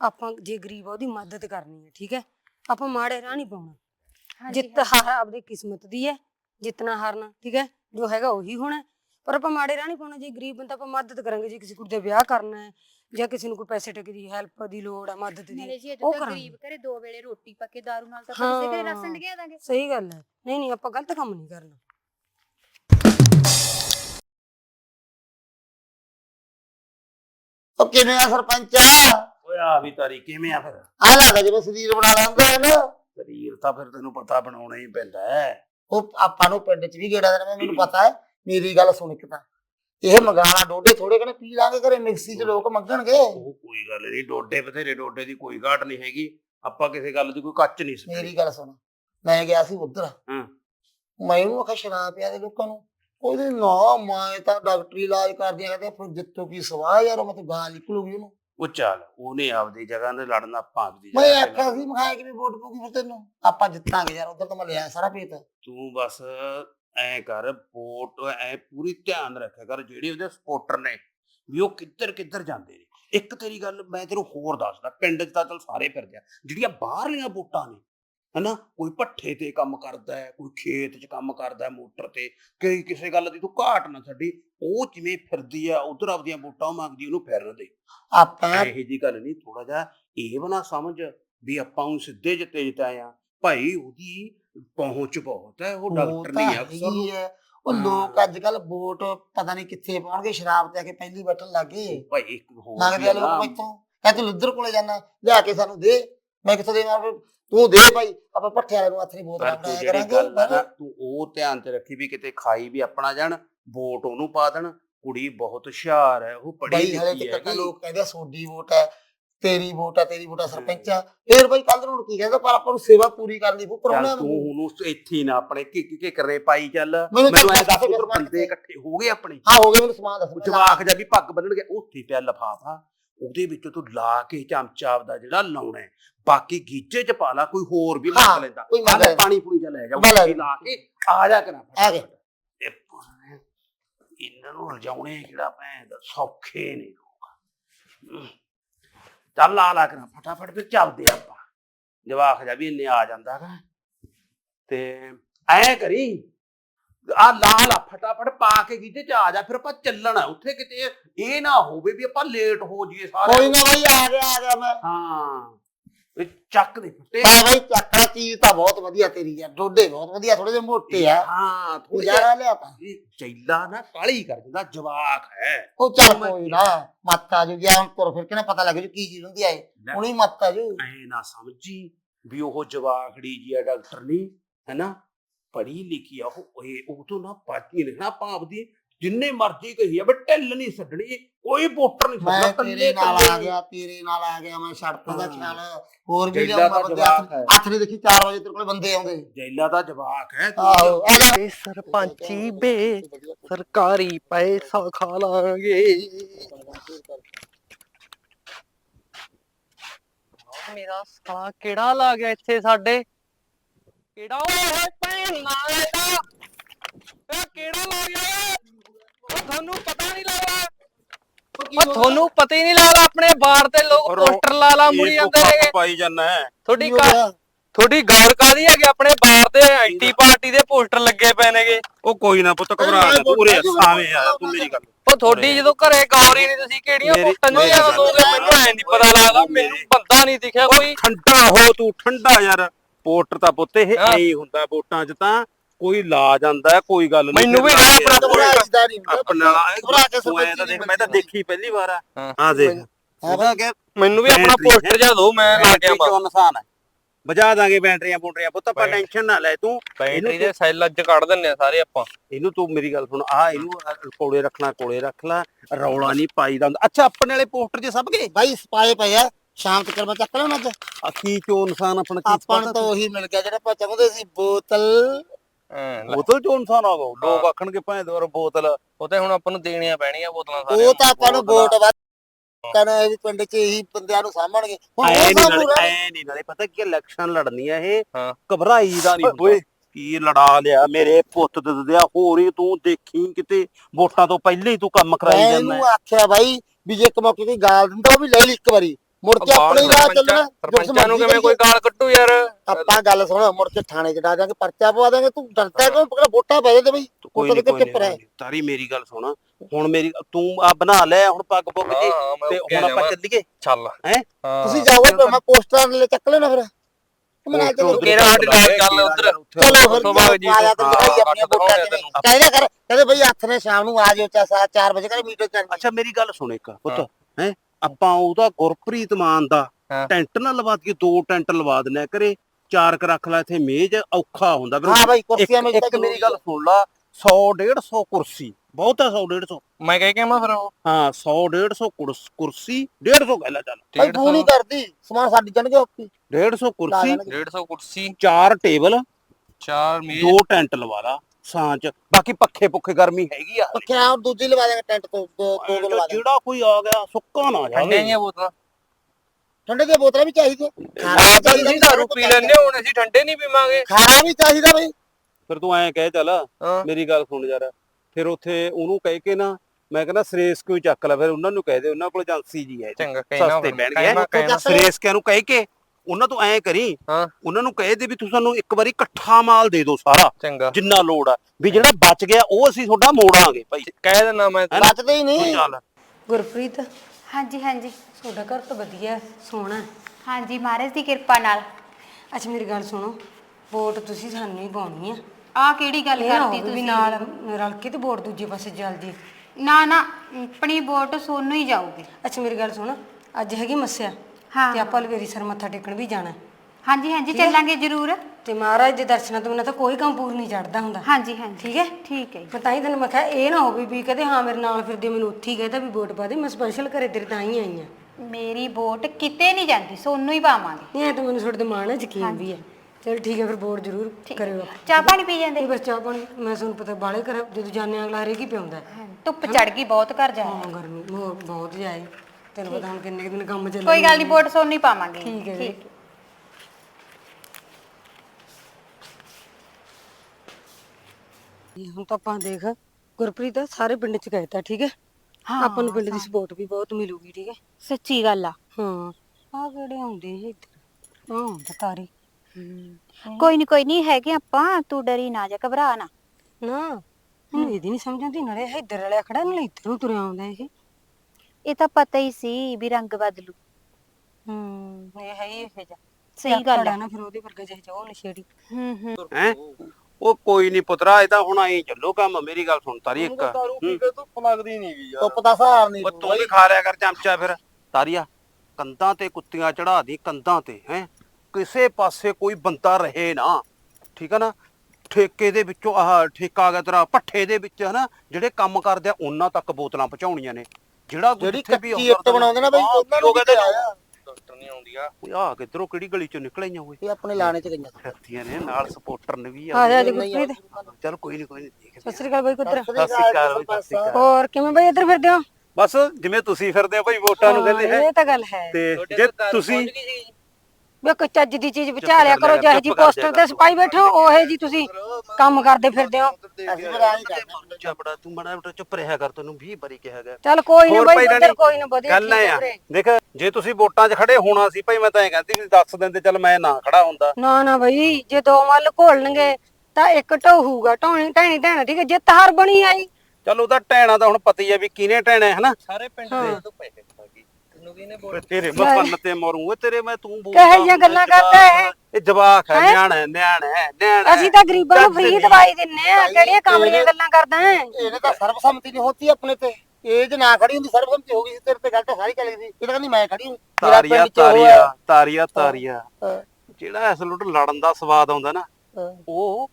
ਆਪਾਂ ਜੇ ਗਰੀਬ ਆ ਉਹਦੀ ਮਦਦ ਕਰਨੀ ਹੈ ਠੀਕ ਹੈ? ਆਪਾਂ ਮਾੜੇ ਰਾਹ ਨਹੀਂ ਪਾਉਣਾ। ਜਿੱਤ ਹਾਰ ਆਪਦੀ ਕਿਸਮਤ ਦੀ ਹੈ ਜਿੱਤਣਾ ਹਾਰਨਾ ਠੀਕ ਹੈ? ਜੋ ਹੈਗਾ ਉਹੀ ਹੋਣਾ। ਹੈ। ਪਰ ਆਪਾਂ ਮਾੜੇ ਰਾਹ ਨਹੀਂ ਪਾਉਣਾ ਜੇ ਗਰੀਬ ਬੰਦਾ ਆਪਾਂ ਮਦਦ ਕਰਾਂਗੇ ਜੇ ਕਿਸੇ ਕੁੜੀ ਦਾ ਵਿਆਹ ਕਰਨਾ ਹੈ ਜਾਂ ਕਿਸੇ ਨੂੰ ਕੋਈ ਪੈਸੇ ਟਕੇ ਦੀ ਹੈਲਪ ਦੀ ਲੋੜ ਹੈ ਮਦਦ ਨਾਲੇ ਜੀ ਦੀ ਜਦੋਂ ਉਹ ਤੱਕ ਕਰਾਂਗੇ। ਗਰੀਬ ਘਰੇ ਦੋ ਵੇਲੇ ਰੋਟੀ ਪੱਕੇ ਦਾਰੂ ਨਾਲ ਤਾਂ ਆਪਾਂ ਕਿਸੇ ਘਰੇ ਰਾਸ਼ਨ ਡਿਆ ਦਾਂਗੇ। ਸਹੀ ਗੱਲ ਹੈ। ਨਹੀਂ ਨਹੀਂ ਆਪਾਂ ਗਲਤ ਕੰਮ ਨਹੀਂ ਕਰਨਾ। ਉਹ ਕਿਵੇਂ ਆ ਸਰਪੰਚ? ਓਏ ਆ ਵੀ ਤਾਰੀ ਕਿਵੇਂ ਆ ਫਿਰ? ਆ ਲੱਗਦਾ ਜਿਵੇਂ ਸਰੀਰ ਬਣਾ ਲੈਂਦਾ ਹੈ ਨਾ। ਸਰੀਰ ਤਾਂ ਫਿਰ ਤੈਨੂੰ ਪਤਾ ਬਣਾਉਣਾ ਹੀ ਪੈਂਦਾ ਹੈ। ਉਹ ਆਪਾਂ ਨੂੰ ਪਿੰਡ 'ਚ ਵੀ ਗੇੜਾ ਦੇਣਾ ਮੈਨੂੰ ਪਤਾ ਹੈ। ਮੇਰੀ ਗੱਲ ਸੁਣ ਇੱਕ ਤਾਂ। ਇਹ ਮੰਗਾਣਾ ਡੋਡੇ ਥੋੜੇ ਕਨੇ ਪੀ ਲਾਂਗੇ ਘਰੇ ਮਿਕਸੀ 'ਚ ਲੋਕ ਮੰਗਣਗੇ। ਉਹ ਕੋਈ ਗੱਲ ਨਹੀਂ ਡੋਡੇ ਬਥੇਰੇ ਡੋਡੇ ਦੀ ਕੋਈ ਘਾਟ ਨਹੀਂ ਹੈਗੀ। ਆਪਾਂ ਕਿਸੇ ਗੱਲ ਦੀ ਕੋਈ ਕੱਚ ਨਹੀਂ ਸਕਦੀ ਮੇਰੀ ਗੱਲ ਸੁਣ। ਮੈਂ ਗਿਆ ਸੀ ਉਧਰ। ਹਾਂ। ਮੈਂ ਉਹਨੂੰ ਆਖਿਆ ਸ਼ਰਾਬ ਪਿਆ ਦੇ ਲੋਕਾਂ ਨੂੰ। ਉਹਦੇ ਨਾ ਮੈਂ ਤਾਂ ਡਾਕਟਰੀ ਇਲਾਜ ਕਰਦੀਆਂ ਕਹਿੰਦੇ ਫਿਰ ਜਿੱਤੋਂ ਕੀ ਸਵਾਹ ਯਾਰ ਮੈਂ ਤਾਂ ਗਾਲ ਨਿਕਲੂਗੀ ਉਹਨੂੰ। ਉਹ ਚੱਲ ਉਹਨੇ ਆਪਦੀ ਜਗ੍ਹਾ ਤੇ ਲੜਨਾ ਆਪਾਂ ਆਪਦੀ ਮੈਂ ਜਗ੍ਹਾ ਤੇ ਆਖਿਆ। ਸੀ ਮੈਂ ਕਿ ਵੀ ਵੋਟ ਪਊਗੀ ਫਿਰ ਤੈਨੂੰ। ਆਪਾਂ ਜਿੱਤਾਂਗੇ ਯਾਰ ਉਧਰ ਤਾਂ ਮੈਂ ਲਿਆ ਸਾਰਾ ਪੇਤ ਤੂੰ ਬਸ ਐ ਕਰ ਵੋਟ ਐ ਪੂਰੀ ਧਿਆਨ ਰੱਖਿਆ ਕਰ ਜਿਹੜੇ ਉਹਦੇ ਸਪੋਰਟਰ ਨੇ ਵੀ ਉਹ ਕਿੱਧਰ ਕਿੱਧਰ ਜਾਂਦੇ ਨੇ। ਇੱਕ ਤੇਰੀ ਗੱਲ ਮੈਂ ਤੈਨੂੰ ਹੋਰ ਦੱਸਦਾ ਪਿੰਡ 'ਚ ਤਾਂ ਚਲ ਸਾਰੇ ਫਿਰਦੇ ਆ ਜਿਹੜੀਆਂ ਬਾਹਰਲੀਆਂ ਵੋਟਾਂ ਨੇ ਹਨਾ ਕੋਈ ਪੱਠੇ ਤੇ ਕੰਮ ਕਰਦਾ ਹੈ ਕੋਈ ਖੇਤ 'ਚ ਕੰਮ ਕਰਦਾ ਹੈ ਮੋਟਰ ਤੇ ਕਈ ਕਿਸੇ ਗੱਲ ਦੀ ਤੂੰ ਘਾਟ ਨਾ ਛੱਡੀ ਉਹ ਜਿਵੇਂ ਫਿਰਦੀ ਆ ਉਧਰ ਆਪਦੀਆਂ ਵੋਟਾਂ ਮੰਗਦੀ ਉਹਨੂੰ ਫਿਰਨ ਦੇ। ਆਪਾਂ ਇਹੋ ਜੀ ਗੱਲ ਨਹੀਂ ਥੋੜਾ ਜਿਹਾ ਇਹ ਬਣਾ ਸਮਝ ਵੀ ਆਪਾਂ ਨੂੰ ਸਿੱਧੇ ਜਿੱਤੇ ਜਿਤਾਏ ਆ ਭਾਈ ਉਹਦੀ ਪਹੁੰਚ ਬਹੁਤ ਹੈ ਉਹ ਡਾਕਟਰ ਤਾਂ ਨਹੀਂ ਅਫਸਰ ਹੈ। ਉਹ ਲੋਕ ਅੱਜ ਕੱਲ ਵੋਟ ਪਤਾ ਨਹੀਂ ਕਿੱਥੇ ਪਾਉਣਗੇ ਸ਼ਰਾਬ ਤੇ ਆ ਕੇ ਪਹਿਲੀ ਬੈਠਣ ਲੱਗ ਭਾਈ ਇੱਕ ਹੋਰ ਮੰਗਦੇ ਆ ਲੋਕ ਨਾ, ਮੈਥੋਂ ਕਹ ਤੂੰ ਲੁੱਧਰ ਕੋਲੇ ਜਾਣਾ ਲਿਆ ਕੇ ਸਾਨੂੰ ਦੇ। ਮੈਂ ਕਿੱਥੋਂ ਦੇਵਾਂ? ਤੂੰ ਦੇ ਭਾਈ ਆਪਾਂ ਪੱਠੇ ਵਾਲੇ ਨੂੰ ਹੱਥ ਨਹੀਂ ਤੂੰ ਬਣਾਇਆ ਜਿਹੜੀ ਕਰਾਂਗੇ ਨਾ ਤੂੰ ਉਹ ਧਿਆਨ ਚ ਰੱਖੀ ਵੀ ਕਿਤੇ ਖਾਈ ਵੀ ਆਪਣਾ ਜਾਣ ਵੋਟ ਉਹਨੂੰ ਪਾ ਦੇਣ। ਕੁੜੀ ਬਹੁਤ ਹੁਸ਼ਿਆਰ ਹੈ ਉਹ ਪੜ੍ਹੀ ਲਿਖੀ ਤਾਂ ਹੈ ਲੋਕ ਕਹਿੰਦੇ ਸੋਡੀ ਵੋਟ ਹੈ। ਤੇਰੀ ਵੋਟ ਹੈ ਤੇਰੀ ਵੋਟ ਹੈ। ਸਰਪੰਚ ਆ। ਫੇਰ ਬਈ ਕੱਲ ਨੂੰ ਕੀ ਕਹਿੰਦਾ ਪਰ ਆਪਾਂ ਨੂੰ ਸੇਵਾ ਪੂਰੀ ਕਰਨੀ ਪਊ ਪਰੋਣਾ ਤੂੰ ਉਹਨੂੰ ਇੱਥੇ ਹੀ ਨਾ ਆਪਣੇ ਕਿ ਕਿ ਕਰੇ ਪਾਈ ਚੱਲ। ਮੈਨੂੰ ਐ ਦੱਸ ਉਧਰ ਬੰਦੇ ਇਕੱਠੇ ਹੋ ਗਏ ਆਪਣੇ? ਹਾਂ ਹੋ ਗਿਆ ਮੈਨੂੰ ਸਮਾਨ ਦੱਸ ਜਵਾਕ ਜਾ ਵੀ ਪੱਗ ਬੰਨਣਗੇ ਉੱਥੇ ਪਿਆ ਲਫਾਫਾ। ਉਹਦੇ ਵਿੱਚੋਂ ਤੂੰ ਲਾ ਕੇ ਚਮਚਾ ਦਾ ਜਿਹੜਾ ਲਾਉਣਾ ਹੈ। ਬਾਕੀ ਗੀਚੇ ਚ ਪਾ ਲਾ ਕੋਈ ਹੋਰ ਵੀ ਮੰਗ ਲੈਂਦਾ। ਪਾਣੀ ਪੂਣੀ ਚ ਲੈ ਜਾ ਲੈ ਕੇ ਆ ਜਾ ਕਰਾਂ। ਆ ਗਏ। ਇਹਨਾਂ ਨੂੰ ਲਜਾਉਣੇ ਕਿਹੜਾ? ਭੈਣ ਦਾ ਸੌਖੇ ਨੇ ਲੋਕ। ਚੱਲ ਲਾ ਲਾ ਕਰਾਂ ਫਟਾਫਟ ਫਿਰ ਚੱਲਦੇ ਆਪਾਂ। ਜਵਾਕ ਜਾ ਵੀ ਇੰਨੇ ਆ ਜਾਂਦਾ ਗਾ ਤੇ ਐ ਕਰੀ ਆ ਲਾ ਲਾ ਫਟਾਫਟ ਪਾ ਕੇ ਗੀਤੇ ਚ ਆ ਜਾ ਫਿਰ ਆਪਾਂ ਚੱਲਣਾ ਉੱਥੇ ਕਿਤੇ ਇਹ ਨਾ ਹੋਵੇ ਵੀ ਆਪਾਂ ਲੇਟ ਹੋ ਜਾਈਏ ਸਾਰੇ। ਕੋਈ ਨਾ ਬਈ ਆ ਗਿਆ ਆ ਗਿਆ ਮੈਂ। ਹਾਂ। ਇਹ ਚੱਕ ਦੇ ਫੱਟੇ ਹਾਂ ਬਈ ਚੱਕਾ ਚੀਜ਼ ਤਾਂ ਬਹੁਤ ਵਧੀਆ ਤੇਰੀ ਯਾਰ ਡੋਡੇ ਬਹੁਤ ਵਧੀਆ ਥੋੜੇ ਜਿਹੇ ਮੋਟੇ ਆ। ਹਾਂ ਥੋੜੀ ਯਾਰ ਲਿਆ ਤਾਂ। ਇਹ ਚੈਲਾ ਨਾ ਕਾਲੀ ਕਰ ਦਿੰਦਾ ਜਵਾਕ ਹੈ। ਉਹ ਚੱਲ ਕੋਈ ਨਾ ਮੱਤ ਆ ਜੂ ਜਾਂ ਤੁਰ ਫਿਰ ਕੇ ਨਾ ਪਤਾ ਲੱਗ ਜੂ ਕੀ ਚੀਜ਼ ਹੁੰਦੀ ਆ ਇਹ। ਹੁਣੀ ਮੱਤ ਆ ਜੂ। ਐ ਨਾ ਸਮਝੀ ਵੀ ਉਹ ਜਵਾਕੜੀ ਜੀ ਆ ਡਾਕਟਰ ਨਹੀਂ ਹੈਨਾ? ਪੜ੍ਹੀ ਲਿਖੀ ਆ ਉਹ ਇਹ ਉਹ ਤੋਂ ਨਾ ਪਾਤੀ ਲਿਖਣਾ ਪਾਪ ਦੀ ਜਿੰਨੇ ਮਰਜ਼ੀ ਕਹੀ ਆ ਬਟ ਢਿੱਲ ਨਹੀਂ ਛੱਡਣੀ ਕੋਈ ਵੋਟਰ ਨਹੀਂ ਮੈਂ ਛੱਡਣਾ ਤੇਰੇ ਨਾਲ ਆ ਗਿਆ ਤੇਰੇ ਨਾਲ ਆ ਗਿਆ ਮੈਂ ਛੱਡ ਦਾ। ਖਿਆਲ ਹੋਰ ਵੀ ਜੈਲਾ ਲਿਆਉਂਗਾ ਦਾ ਬੰਦੇ ਜਵਾਕ ਹੈ। ਹੱਥ ਨੇ ਦੇਖੀ 4 ਵਜੇ ਤੇਰੇ ਕੋਲ ਬੰਦੇ ਆਉਂਦੇ। ਜੈਲਾ ਦਾ ਜਵਾਕ ਹੈ ਤੂੰ ਆਹੋ ਆ ਜਾ ਏ ਸਰਪੰਚੀ ਬੇ ਸਰਕਾਰੀ ਪੈਸਾ ਖਾ ਲਾਂਗੇ ਮੇਰਾ ਸਾਲਾ ਕਿਹੜਾ ਲਾ ਗਿਆ ਇੱਥੇ ਸਾਡੇ? ਕਿਹੜਾ ਓਏ ਭੈਣ ਨਾਲ ਇਹ ਕਿਹੜਾ ਲਾ ਗਿਆ ਉਹ ਤੁਹਾਨੂੰ ਪਤਾ ਨਹੀਂ ਲੱਗਦਾ। ਉਹ ਤੁਹਾਨੂੰ ਪਤਾ ਹੀ ਨਹੀਂ ਲੱਗਦਾ ਆਪਣੇ ਬਾਰ ਤੇ ਲੋਕ ਪੋਸਟਰ ਲਾ ਲਾ ਮੁੜੀ ਜਾਂਦੇ ਨੇ ਪਾਈ ਜਾਂਦਾ ਹੈ। ਤੁਹਾਡੀ? ਤੁਹਾਡੀ ਗੌਰ ਕਾਦੀ ਹੈਗੀ? ਆਪਣੇ ਬਾਰ ਤੇ ਐਂਟੀ ਪਾਰਟੀ ਦੇ ਪੋਸਟਰ ਲੱਗੇ ਪਏ ਨੇਗੇ। ਉਹ ਕੋਈ ਨਾ ਪੁੱਤ ਘਬਰਾ ਤੂੰ ਉਰੇ ਸਾਵੇਂ ਆ, ਤੂੰ ਮੇਰੀ ਗੱਲ ਉਹ ਤੁਹਾਡੀ ਜਦੋਂ ਘਰੇ ਗੌਰ ਹੀ ਨਹੀਂ ਤੁਸੀਂ ਕਿਹੜੀਆਂ ਵੋਟਾਂ ਨੂੰ ਗੱਲ- ਦੋਗੇ? ਮੈਨੂੰ ਐ ਨਹੀਂ ਪਤਾ ਲੱਗਦਾ ਮੈਨੂੰ ਬੰਦਾ ਨਹੀਂ ਦਿਖਿਆ ਕੋਈ। ਠੰਡਾ ਹੋ ਤੂੰ ਠੰਡਾ ਯਾਰ। ਪੋਸਟਰ ਤਾਂ ਪੁੱਤ ਇਹ। ਐਂ ਹੁੰਦਾ ਵੋਟਾਂ 'ਚ ਤਾਂ। ਕੋਈ ਲਾ ਜਾਂਦਾ ਕੋਈ ਗੱਲ ਨਹੀਂ। ਮੈਨੂੰ ਵੀ ਫਿਰ ਨਾ ਲਾ ਕੇ ਆਪਣਾ ਘਬਰਾ ਜਾਈਦਾ ਨਹੀਂ। ਆਪਣਾ ਘਬਰਾ ਕੇ ਤੂੰ ਐਂ ਤਾਂ ਦੇਖ ਮੈਂ ਤਾਂ ਦੇਖੀ ਪਹਿਲੀ ਵਾਰ ਆ। ਹਾਂ। ਆ ਦੇਖ। ਉਹਦਾ ਕਿ ਮੈਨੂੰ ਵੀ ਆਪਣਾ ਪੋਸਟਰ ਜਾਂ ਦੋ ਮੈਂ ਲਾ ਆਵਾਂ। ਚੋਂ ਨੁਕਸਾਨ ਹੈ। ਬਜਾ ਦਾਂਗੇ ਬੈਟਰੀਆਂ ਬੂਟਰੀਆਂ। ਪੁੱਤ ਆਪਾਂ ਟੈਨਸ਼ਨ ਨਾ ਲੈ ਤੂੰ ਬੈਟਰੀ ਦੇ ਸੈੱਲ ਅੱਜ ਕੱਢ ਦਿੰਨੇ ਆ ਸਾਰੇ ਆਪਾਂ। ਇਹਨੂੰ ਤੂੰ ਮੇਰੀ ਗੱਲ ਸੁਣ ਆ ਇਹਨੂੰ ਕੋਲੇ ਰੱਖਣਾ ਕੋਲੇ ਰੱਖ ਲੈ ਰੌਲਾ ਨਹੀਂ ਪਾਈਦਾ ਹੁੰਦਾ। ਅੱਛਾ ਆਪਣੇ ਵਾਲੇ ਪੋਸਟਰ 'ਚ ਸਭ ਗਏ? ਬਾਈ ਸਪਾਏ ਪਏ ਆ। ਸ਼ਾਮ ਤੱਕ ਮੈਂ ਚੱਕ ਲੈਣਾ ਅੱਜ। ਆ ਕੀ ਚੋਂ ਇਨਸਾਨ ਆਪਣਾ ਕੀ ਆਪਾਂ ਨੂੰ ਤਾਂ? ਉਹੀ ਮਿਲ ਗਿਆ ਜਿਹੜਾ ਆਪਾਂ ਚਾਹੁੰਦੇ ਸੀ ਬੋਤਲ। ਹਾਂ, ਬੋਤਲ ਚੋਂ ਇਨਸਾਨ ਆ ਗਿਆ। ਲੋਕ ਆਖਣਗੇ ਭਾਵੇਂ ਦੋਰ ਬੋਤਲ। ਉਹ ਤੇ ਹੁਣ ਆਪਾਂ ਨੂੰ ਦੇਣੀਆਂ ਪੈਣੀਆਂ ਬੋਤਲਾਂ ਉਹ ਸਾਰੀਆਂ। ਤਾਂ ਆਪਾਂ ਨੂੰ। ਵੋਟ ਵੱਧ ਕਹਿੰਦਾ ਇਹ ਵੀ ਪਿੰਡ 'ਚ ਇਹੀ ਬੰਦਿਆਂ ਨੂੰ ਸਾਂਭਣਗੇ। ਹੁਣ ਐ ਉਹ ਨਹੀਂ ਨਾਲੇ ਪੂਰਾ- ਐ ਨਹੀਂ ਨਾਲੇ ਪਤਾ ਕੀ ਇਲੈਕਸ਼ਨ ਲੜਨੀ ਆ ਇਹ। ਘਬਰਾਈ ਦਾ ਨਹੀਂ ਓਏ। ਹੁੰਦਾ। ਕੀ ਲੜਾ ਲਿਆ ਮੇਰੇ ਪੁੱਤ ਦੇ ਦਿਆ ਹੋਰ ਹੀ ਤੂੰ ਦੇਖੀ ਕਿਤੇ? ਵੋਟਾਂ ਤੋਂ ਪਹਿਲਾਂ ਹੀ ਤੂੰ ਕੰਮ ਕਰਾਈ ਮੈਂ ਜਾਂਦਾ। ਇਹਨੂੰ ਆਖਿਆ ਬਾਈ ਵੀ ਜੇ ਇੱਕ ਮੌਕੇ ਕੋਈ ਗਾਲ ਦਿੰਦਾ ਉਹ ਵੀ ਲੈ ਲਈ ਇੱਕ ਵਾਰੀ। ਮੁੜ ਕੇ ਆਪਣੇ ਰਾਹ ਚੱਲਣਾ ਸਰਪੰਚਾਂ ਨੂੰ ਕਿਵੇਂ ਕੋਈ ਗਾਲ ਕੱਢੂ ਯਾਰ? ਆਪਾਂ ਗੱਲ ਸੁਣ ਮੁੜ ਕੇ ਥਾਣੇ ਚ ਡਾ ਦਾਂਗੇ ਪਰਚਾ ਪਵਾ ਦਾਂਗੇ ਤੂੰ ਡਰਦਾ ਕਿਉਂ ਪਕੜਾ ਵੋਟਾਂ ਪੈ ਜਾਂਦੇ ਬਈ? ਕੋਈ ਨਹੀਂ ਦੇ ਕੋਈ ਨਹੀਂ ਤਾਰੀ ਮੇਰੀ ਗੱਲ ਸੁਣ ਹੁਣ ਮੇਰੀ ਤੂੰ ਆ ਬਣਾ ਲੈ ਹੁਣ ਪੱਗ ਪੁੱਗ ਜੀ ਤੇ ਹੁਣ ਆਪਾਂ। ਚੱਲੀਏ। ਚੱਲ। ਹੈਂ? ਤੁਸੀਂ ਫਿਰ ਮੈਂ ਪੋਸਟਰਾਂ ਲੈ ਚੱਕ ਲੈਣਾ ਫਿਰ। ਮੈਂ ਨਾਲ ਚੱਲੋ ਉੱਧਰ ਚਲੋ ਫਿਰ ਬਾਅਦ ਜੀ, ਤੇ ਆਪਣੀਆਂ ਕਿਵੇਂ। ਤੈਨੂੰ। ਕਹਿੰਦੇ ਕਰ ਕਹਿੰਦੇ ਬਈ ਹੱਥ ਨੇ ਸ਼ਾਮ ਨੂੰ ਆ ਜਾਓ ਚਾ 4 ਵਜੇ ਕਰੇ ਅੱਛਾ ਮੇਰੀ ਗੱਲ ਸੁਣ ਇੱਕ ਪੁੱਤ। ਹੈ? ਆਪਾਂ ਉਹਦਾ ਗੁਰਪ੍ਰੀਤ ਮਾਨ ਦਾ ਹਾਂ। ਟੈਂਟ ਨਾ ਲਵਾ ਦਈਏ ਦੋ ਟੈਂਟ ਲਵਾ ਦਿੰਨੇ ਕਰੇ ਚਾਰ ਕ ਰੱਖ ਲੈ ਇੱਥੇ ਮੇਜ਼ ਔਖਾ ਹੁੰਦਾ। ਫਿਰ ਹਾਂ ਬਾਈ ਕੁਰਸੀਆਂ ਮੇਜ਼ ਇੱਕ ਮੇਰੀ ਗੱਲ ਸੁਣ ਲਾ 100 150 ਕੁਰਸੀ ਬਹੁਤ ਹੈ 100 150 ਮੈਂ ਕਹਿ ਕੇ ਮੈਂ ਫਿਰ ਉਹ? ਹਾਂ 100 150 ਕੁਰਸ- ਕੁਰਸੀ 150 ਕਹਿ ਲੈ ਚੱਲ। ਬਾਈ ਫੋਨ ਹੀ ਕਰਦੀ ਸਮਾਨ ਛੱਡ ਜਾਣਗੇ ਆਪੀ 150 ਕੁਰਸੀ ਜਾਣਗੇ। 150 ਕੁਰਸੀ। ਚਾਰ ਟੇਬਲ ਚਾਰ ਮੇਜ਼। ਦੋ ਟੈਂਟ ਲਵਾ ਲਾ। ਸਾਂਚ ਬਾਕੀ ਪੱਖੇ ਪੁੱਖੇ ਗਰਮੀ ਹੈਗੀ ਆ। ਔਰ ਦੂਜੀ ਲਵਾ ਦੇਗਾ ਟੈਂਟ ਤੋਂ ਦੋ ਦੋ ਦੋ ਲਵਾ ਦੇਗਾ ਜਿਹੜਾ ਕੋਈ ਆ ਗਿਆ ਸੁੱਕਾ ਨਾ ਠੰਡੇ ਜਾਵੇ ਦੀਆਂ ਬੋਤਲਾਂ। ਠੰਡੇ ਦੀਆਂ ਬੋਤਲਾਂ ਵੀ ਚਾਹੀਦੀਆਂ। ਵੀ ਤਾਂ ਚਾਹੀਦਾ ਤੁਸੀਂ ਦਾਰੂ ਪੀ ਲੈਂਦੇ ਹੋ, ਹੁਣ ਅਸੀਂ ਠੰਡੇ ਨਹੀਂ ਪੀਵਾਂਗੇ। ਖਾਣਾ ਵੀ ਚਾਹੀਦਾ ਬਈ। ਫਿਰ ਤੂੰ ਐਂ ਕਹਿ ਚੱਲ। ਹਾਂ। ਮੇਰੀ ਗੱਲ ਸੁਣ ਯਾਰ। ਫਿਰ ਉੱਥੇ ਉਹਨੂੰ ਕਹਿ ਕੇ ਨਾ ਮੈਂ ਕਹਿੰਦਾ ਸਰੇਸ ਕੋਈ ਚੱਕ ਲੈ। ਫਿਰ ਉਹਨਾਂ ਨੂੰ ਕਹਿ ਦੇ ਉਹਨਾਂ ਕੋਲ ਏਜੰਸੀ ਜੀ ਹੈ ਚੰਗਾ ਕਹਿਣਾ ਸਸਤੇ ਫਿਰ, ਪੈਣਗੇ। ਕਹਿਣਾ, ਨੂੰ ਕਹਿ ਕੇ ਉਹਨਾਂ ਤੋਂ ਐਂ ਕਰੀ ਹਾਂ। ਉਹਨਾਂ ਨੂੰ ਕਹਿ ਦੇ ਵੀ ਤੁਸੀਂ ਸਾਨੂੰ ਇੱਕ ਵਾਰੀ ਇਕੱਠਾ ਮਾਲ ਦੇ ਦਿਓ ਸਾਰਾ ਚੰਗਾ। ਜਿੰਨਾ ਲੋੜ ਆ। ਵੀ ਜਿਹੜਾ ਬਚ ਗਿਆ ਉਹ ਅਸੀਂ ਤੁਹਾਡਾ ਮੋੜਾਂਗੇ ਭਾਈ। ਕਹਿ ਦੇਣਾ ਮੈਂ? ਬਚਦੇ ਹੀ ਨਹੀਂ। ਚੱਲ ਗੁਰਪ੍ਰੀਤ। ਹਾਂਜੀ ਹਾਂਜੀ। ਤੁਹਾਡਾ ਘਰ ਤਾਂ ਵਧੀਆ ਹੈ, ਸੋਹਣਾ ਹੈ। ਹਾਂਜੀ ਮਹਾਰਾਜ ਦੀ ਕਿਰਪਾ ਨਾਲ। ਅੱਛਾ ਮੇਰੀ ਗੱਲ ਸੁਣੋ। ਵੋਟ ਤੁਸੀਂ ਸਾਨੂੰ ਹੀ ਪਾਉਣੀ ਆ। ਆਹ ਕਿਹੜੀ ਗੱਲ ਇਹ ਨਾ ਕਰਤੀ ਹੋਵੇ ਵੀ ਤੁਸੀਂ? ਨਾਲ ਰਲ ਕੇ ਤੇ ਵੋਟ ਦੂਜੇ ਪਾਸੇ ਚੱਲ ਜੀ। ਨਾ ਨਾ ਆਪਣੀ ਵੋਟ ਸੋਨੂੰ ਹੀ ਜਾਊਗੀ। ਅੱਛਾ ਮੇਰੀ ਗੱਲ ਸੁਣ। ਅੱਜ ਹੈਗੀ ਮੱਸਿਆ। ਹਾਂ। ਤੇ ਆਪਾਂ ਲਵੇਰੀ ਸਰ ਮੱਥਾ ਟੇਕਣ ਵੀ ਜਾਣਾ। ਹੈ। ਹਾਂਜੀ ਹਾਂਜੀ ਚੱਲਾਂਗੇ ਜ਼ਰੂਰ। ਤੇ ਮਹਾਰਾਜ ਦੇ ਦਰਸ਼ਨਾਂ ਤੋਂ ਬਿਨਾਂ ਤਾਂ ਕੋਈ ਕੰਮ ਪੂਰ ਨਹੀਂ ਚੜਦਾ ਹੁੰਦਾ। ਹਾਂਜੀ ਹਾਂਜੀ। ਠੀਕ ਹੈ? ਠੀਕ ਹੈ ਜੀ। ਮੈਂ ਤਾਂ ਹੀ ਤੈਨੂੰ ਮੈਂ ਕਿਹਾ ਇਹ ਨਾ ਹੋਵੇ ਵੀ ਕਦੇ ਹਾਂ ਮੇਰੇ ਨਾਲ ਫਿਰਦੇ ਮੈਨੂੰ ਉੱਥੇ ਹੀ ਕਹਿੰਦਾ ਵੀ ਵੋਟ ਪਾ ਦੇ ਮੈਂ ਸਪੈਸ਼ਲ ਘਰੇ ਤੇਰੇ ਤਾਂ ਹੀ ਆਈ ਆ ਮੇਰੀ ਵੋਟ ਕਿਤੇ ਨਹੀਂ ਜਾਂਦੀ ਸੋਨੂੰ ਹੀ ਪਾਵਾਂਗੇ। ਨਹੀਂ ਐ ਤਾਂ ਮੈਨੂੰ ਤੁਹਾਡੇ ਤੇ ਮਾਣ ਹੈ ਯਕੀਨ ਵੀ ਹੈ। ਚਲ ਠੀਕ ਹੈ ਫਿਰ ਵੋਟ ਜ਼ਰੂਰ ਕਰਿਓ ਆਪਾਂ। ਚਾਹ ਪਾਣੀ ਪੀ ਜਾਂਦੇ? ਇਹ ਬਸ ਚਾਹ ਪਾਣੀ ਮੈਂ ਤੁਹਾਨੂੰ ਪਤਾ ਬਾਲੇ ਕਰ ਜਦੋਂ ਜਾਣੇ ਅਗਲਾ ਹਰੇਕ ਹੀ ਹੈ। ਧੁੱਪ ਚੜ ਗਈ ਬਹੁਤ ਘਰ ਜਾ ਹਾਂ ਗਰਮੀ ਬਹੁਤ ਜਾਏ ਤੈਨੂੰ ਪਤਾ ਹੁਣ ਕਿੰਨੇ ਕੁ ਦਿਨ ਕੰਮ ਚੱਲ ਕੋਈ ਗੱਲ ਨਹੀਂ ਵੋਟ ਸੋਨੂੰ ਹੀ ਪਾਵਾਂਗੇ। ਠੀਕ ਹੈ ਵੀਰੇ। ਹੁਣ ਤਾਂ ਆਪਾਂ ਦੇਖ ਗੁਰਪ੍ਰੀਤ ਸਾਰੇ ਪਿੰਡ ਚ ਕਹਿਤਾ ਠੀਕ ਹੈ? ਆਪਾਂ ਨੂੰ ਪਿੰਡ ਦੀ ਸਪੋਰਟ ਵੀ ਬਹੁਤ ਮਿਲੂਗੀ ਠੀਕ ਹੈ? ਸੱਚੀ ਗੱਲ ਆ। ਹਾਂ ਆ ਕਿਹੜੇ ਆਉਂਦੇ ਇਹ ਇੱਧਰ? ਹਾਂ ਹੁੰਦਾ ਤਾਰੀ। ਕੋਈ ਨਹੀਂ ਕੋਈ ਨਹੀਂ ਹੈਗੇ ਆਪਾਂ ਤੂੰ ਡਰੀ ਨਾ ਜਾ ਘਬਰਾ ਨਾ। ਨਾ ਮੈਨੂੰ ਇਹਦੀ ਨਹੀਂ ਸਮਝ ਆਉਂਦੀ ਨਾਲੇ ਇਹ ਇੱਧਰ ਵਾਲਿਆ ਖੜਾ ਨਾਲੇ ਇੱਧਰ ਨੂੰ ਤੁਰਿਆ ਆਉਂਦਾ ਇਹ। ਇਹ ਤਾਂ ਪਤਾ ਹੀ ਸੀ ਵੀ ਰੰਗ ਬਦਲੂ। ਹੂੰ ਇਹ ਹੈ ਹੀ ਇਹ ਜਾ ਸਹੀ ਗੱਲ ਆ। ਨਾ ਫਿਰ ਉਹਦੇ ਵਰਗਾ ਜਿਹੇ ਜਾਓ ਨਸ਼ੇੜੀ। ਹੂੰ ਹੂੰ। ਹੈ? ਉਹ ਕੋਈ ਨਹੀਂ ਪੁੱਤਰਾ ਇਹ ਤਾਂ ਹੁਣ ਆਈ ਚੱਲੋ ਕੰਮ ਮੇਰੀ ਗੱਲ ਸੁਣ ਤਾਰੀ ਇੱਕ। ਦਾਰੂ ਪੀ ਕੇ ਧੁੱਪ ਲੱਗਦੀ ਨਹੀਂ ਗਈ ਯਾਰ। ਧੁੱਪ ਦਾ ਹਿਸਾਬ ਨਹੀਂ ਉਹ ਤੂੰ ਵੀ ਖਾ ਲਿਆ ਕਰ ਚਮਚਾ ਫਿਰ। ਤਾਰੀਆ ਕੰਧਾਂ ਤੇ ਕੁੱਤੀਆਂ ਚੜਾ ਦੀ ਕੰਧਾਂ ਤੇ ਹੈ? ਕਿਸੇ ਪਾਸੇ ਕੋਈ ਬੰਦਾ ਰਹੇ ਨਾ ਠੀਕ ਹੈ ਨਾ? ਠੇਕੇ ਦੇ ਵਿੱਚੋਂ ਆਹ ਠੇਕਾ ਆ ਗਿਆ ਤੇਰਾ ਪੱਠੇ ਦੇ ਵਿੱਚ ਹਨਾ? ਜਿਹੜੇ ਕੰਮ ਕਰਦੇ ਆ ਉਹਨਾਂ ਤੱਕ ਬੋਤਲਾਂ ਪਹੁੰਚਾਉਣੀਆਂ ਨੇ। ਜਿਹੜਾ ਕੋਈ ਜਿਹੜੀ ਜਿੱਥੇ ਵੀ ਕੱਚੀ ਇੱਟ ਬਣਾਉਂਦੇ ਨਾ ਬਈ ਉਹਨਾਂ ਨੂੰ ਕਿਤੇ? ਆਇਆ ਡਾਕਟਰ ਨਹੀਂ ਆਉਂਦੀ ਆ ਓਏ ਆ ਕਿੱਧਰੋਂ ਕਿਹੜੀ ਗਲੀ ਚੋਂ ਨਿਕਲੀਆਂ ਓਏ? ਇਹ ਆਪਣੇ ਲਾਣੇ ਚ ਗਈਆਂ। ਫਿਰਦੀਆਂ ਨੇ ਨਾਲ ਸਪੋਰਟਰ ਨੇ ਵੀ ਆ। ਜਾ ਜੀ ਨਹੀਂ ਗੁਰਪ੍ਰੀਤ ਚਲ ਕੋਈ ਨਹੀਂ ਕੋਈ ਨਹੀਂ ਸਤਿ ਸ੍ਰੀ ਅਕਾਲ ਬਾਈ ਕੁੱਤਰ। ਸਤਿ ਸ਼੍ਰੀ ਅਕਾਲ ਬਈ, ਸਤਿ ਸ਼੍ਰੀ ਅਕਾਲ। ਹੋਰ ਕਿਵੇਂ ਬਾਈ ਇੱਧਰ ਫਿਰਦੇ ਹੋ? ਬਸ ਜਿਵੇਂ ਤੁਸੀਂ ਫਿਰਦੇ ਹੋ ਭਾਈ ਵੋਟਾਂ ਨੂੰ ਕਹਿੰਦੇ ਹੈ। ਇਹ ਤਾਂ ਗੱਲ ਹੈ। ਤੇ ਜੇ ਤੁਸੀਂ ਵੇ ਕੋਈ ਚੱਜ ਦੀ ਚੀਜ਼ ਬਚਾ ਕਰ ਲਿਆ ਜਿਹੇ ਜੀ ਪੋਸਟਰ ਤੇ ਸਪਾਈ ਬੈਠੋ ਉਹੇ ਜੀ ਤੁਸੀਂ ਕੰਮ ਕਰਦੇ ਫਿਰਦੇ ਹੋ। ਅਸੀਂ ਫਿਰ ਆਈ ਕਰਦੇ ਚਪੜਾ ਤੂੰ ਮੜਾ ਮੋਟਾ ਚੁੱਪ ਰਿਹਾ ਕਰ ਤੈਨੂੰ 20 ਵਾਰੀ ਕਿਹਾ ਗਿਆ। ਚੱਲ ਕੋਈ ਨਾ ਬਾਈ ਰਾਣੀ, ਕੋਈ ਨਾ ਵਧੀਆ ਗੱਲ ਐ ਆ। ਦੇਖ ਜੇ ਤੁਸੀਂ ਵੋਟਾਂ 'ਚ ਖੜੇ ਹੋਣਾ ਸੀ ਭਾਈ ਮੈਂ ਤਾਂ ਐ ਕਹਿੰਦੀ ਵੀ ਦੱਸ ਦਿੰਦੇ ਚੱਲ ਮੈਂ ਨਾ ਖੜਾ ਹੁੰਦਾ। ਨਾ ਨਾ ਬਾਈ ਜੇ ਦੋ ਮੱਲ ਘੋਲਣਗੇ ਤਾਂ ਇੱਕ ਢੋਹੂਗਾ ਢੋਣੀ ਢੈਣੀ ਢੈਣਾ ਠੀਕ ਹੈ ਜਿੱਤ ਹਾਰ ਬਣੀ ਆਈ। ਚੱਲ ਉਹਦਾ ਟੈਣਾ ਤਾਂ ਹੁਣ ਪਤਾ ਹੀ ਆ ਵੀ ਕਿਹਨੇ ਟੈਣਾ ਹੈ ਹਨਾ? ਸਾਰੇ ਪਿੰਡ ਦੇ ਤੋਂ ਪੈਸੇ ਖਾ ਗਈ ਤੈਨੂੰ ਕਿਹਨੇ ਓਏ ਤੇਰੇ ਮਫਨ ਤੇ ਮਰੂ ਓਏ ਤੇਰੇ ਮੈਂ ਤੂੰ ਬੋਲ ਕਹੇ ਜਿਹੀਆਂ ਗੱਲਾਂ ਕਰਦਾ ਹੈ ਇਹ ਜਵਾਕ ਹੈ ਨਿਆਣਾ ਹੈ, ਨਿਆਣਾ ਹੈ, ਨਿਆਣਾ ਹੈ। ਅਸੀਂ ਤਾਂ ਗਰੀਬਾਂ ਨੂੰ ਚੱਜ ਫ੍ਰੀ ਨਹੀਂ। ਦਵਾਈ ਦਿੰਨੇ ਆ ਕਿਹੜੀਆਂ ਕਾਮਲੀਆਂ ਗੱਲਾਂ ਕਰਦਾ ਹੈ ਇਹਨੇ ਤਾਂ ਸਰਬਸੰਮਤੀ ਨਹੀਂ ਹੋਤੀ ਆਪਣੇ ਤੇ ਇਹ ਜੇ ਨਾ ਖੜੀ ਹੁੰਦੀ ਸਰਬਸੰਮਤੀ ਹੋ ਗਈ ਸੀ ਤੇਰੇ ਤੇ ਗੱਲ ਤਾਂ ਸਾਰੀ ਚੱਲ ਗਈ ਸੀ ਇਹ ਤਾਂ ਕਹਿੰਦੀ ਮੈਂ ਖੜੀ ਹੂੰ ਮੇਰਾ ਤਾਰੀਆ ਪਿੰਡ ਚ ਉਹ ਤਾਰੀਆ ਹੈ। ਤਾਰੀਆ ਤਾਰੀਆ ਹਾਂ, ਜਿਹੜਾ ਇਸ ਲੁੱਟ ਲੜਨ ਦਾ ਸਵਾਦ ਆਉਂਦਾ ਨਾ ਹਾਂ। ਉਹ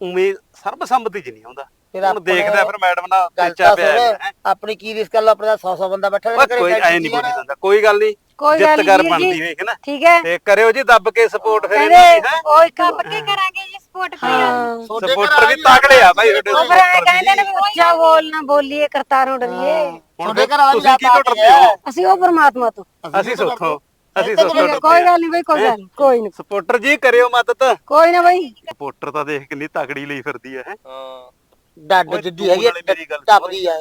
ਉਵੇਂ ਸਰਬਸੰਮਤੀ 'ਚ ਨਹੀਂ ਆਉਂਦਾ ਫਿਰ ਹੁਣ ਆਪਣੇ ਦੇਖਦਾ ਫਿਰ ਮੈਡਮ ਨਾਲ ਗੱਲ ਤਾਂ ਪਿਆ ਸੁਣ, ਹੈ। ਆਪਣੀ ਕੀ ਰਿਸਕ ਗੱਲ ਆਪਣੇ ਦਾ 100 100 ਬੰਦਾ ਬੈਠਾ ਓਏ ਕੋਈ ਐ ਨਹੀਂ ਬੋਲੀ ਜਾਂਦਾ ਕੋਈ ਗੱਲ ਨਹੀਂ ਕੋਈ ਜਿੱਤ ਗੱਲ ਕਰ ਨਹੀਂ ਬਣਦੀ। ਵੇਖ ਨਾ ਠੀਕ ਹੈ। ਤੇ ਕਰਿਓ ਜੀ ਦੱਬ ਕੇ ਸਪੋਰਟ ਫਿਰ ਇਹਨਾਂ ਹੈ। ਉਹ ਇੱਕ ਪੱਕੇ ਕਰਾਂਗੇ ਜੀ ਸਪੋਰਟ ਘਰ ਸਪੋਰਟਰ ਵੀ ਤਾਕੜੇ ਆ ਭਾਈ ਤੁਹਾਡੇ ਉਹ ਫਿਰ ਐਂ supporter ਕਹਿੰਦੇ ਨੇ ਵੀ। ਉੱਚਾ ਬੋਲਣਾ ਬੋਲੀਏ ਕਰਤਾਰੋਂ ਡਰੀਏ ਹੁਣ ਤੁਹਾਡੇ ਘਰ ਵਾਲਾ ਵੀ ਤੁਸੀਂ ਕੀ ਆਪਾਂ ਡਰਦੇ ਹੋ। ਅਸੀਂ ਉਹ ਪਰਮਾਤਮਾ ਤੋਂ। ਅਸੀਂ ਸੋਥੋਂ ਅਸੀਂ ਤਾਂ ਸੋਥੋਂ ਕੋਈ ਗੱਲ ਨਹੀਂ ਬਈ ਕੋਈ ਗੱਲ ਨੀ, ਕੋਈ ਨਹੀਂ ਸਪੋਰਟਰ ਜੀ ਕਰਿਓ ਮਦਦ। ਕੋਈ ਨਾ ਬਈ। ਸਪੋਰਟਰ ਤਾਂ ਦੇਖ ਕਿੰਨੀ ਤਕੜੀ ਲਈ ਫਿਰਦੀ ਹੈ। ਹੈਂ। ਡੱਡ ਓਏ ਤੂੰ ਹੈਗੀ ਨਾਲੇ ਮੇਰੀ ਗੱਲ ਸੁਣ। ਟੱਪਦੀ ਆ।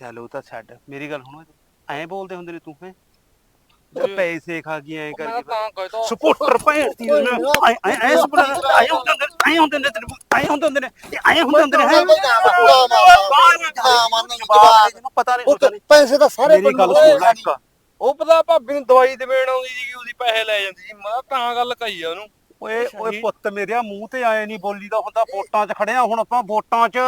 ਚੱਲ ਉਹ ਤਾਂ ਛੱਡ ਮੇਰੀ ਗੱਲ ਸੁਣੋ ਐਂ ਬੋਲਦੇ ਹੁੰਦੇ ਨੇ ਤੂੰ ਹੈ? ਪੈਸੇ ਖਾ ਗਈ ਐਂ ਮੈਂ ਕਰਕੇ ਤਾਂ ਸਪੋਰਟਰ ਭੈਣ ਦੀ ਐ ਐ ਐ ਸਪੋਰਟਰ ਆਏ ਹੁੰਦੇ ਨੇ ਆਏ ਹੁੰਦੇ ਨੇ ਆਏ ਹੁੰਦੇ ਨੇ। ਆਏ ਹੁੰਦੇ ਹੁੰਦੇ ਨੇ ਹੈਂ। ਪਤਾ ਨਹੀਂ ਉਹ ਪਤਾ ਨਹੀਂ। ਪੈਸੇ ਤਾਂ ਸਾਰੇ ਮੇਰੀ ਗੱਲ ਸੁਣ ਲੈ ਇੱਕ। ਉਹ ਪਤਾ ਭਾਬੀ ਨੂੰ ਦਵਾਈ ਦੇਣ ਆਉਂਦੀ ਸੀ ਉਹਦੀ ਪੈਸੇ ਲੈ ਜਾਂਦੀ ਸੀ। ਮੈਂ ਤਾਂ ਗੱਲ ਕਹੀ ਆ ਉਹਨੂੰ। ਓਏ ਓਏ ਪੁੱਤ ਮੇਰਿਆ ਮੂੰਹ ਤੇ ਆਏ ਨਹੀਂ ਬੋਲੀ ਦਾ ਹੁੰਦਾ ਵੋਟਾਂ 'ਚ ਖੜਿਆ ਹੁਣ ਆਪਾਂ ਵੋਟਾਂ 'ਚ।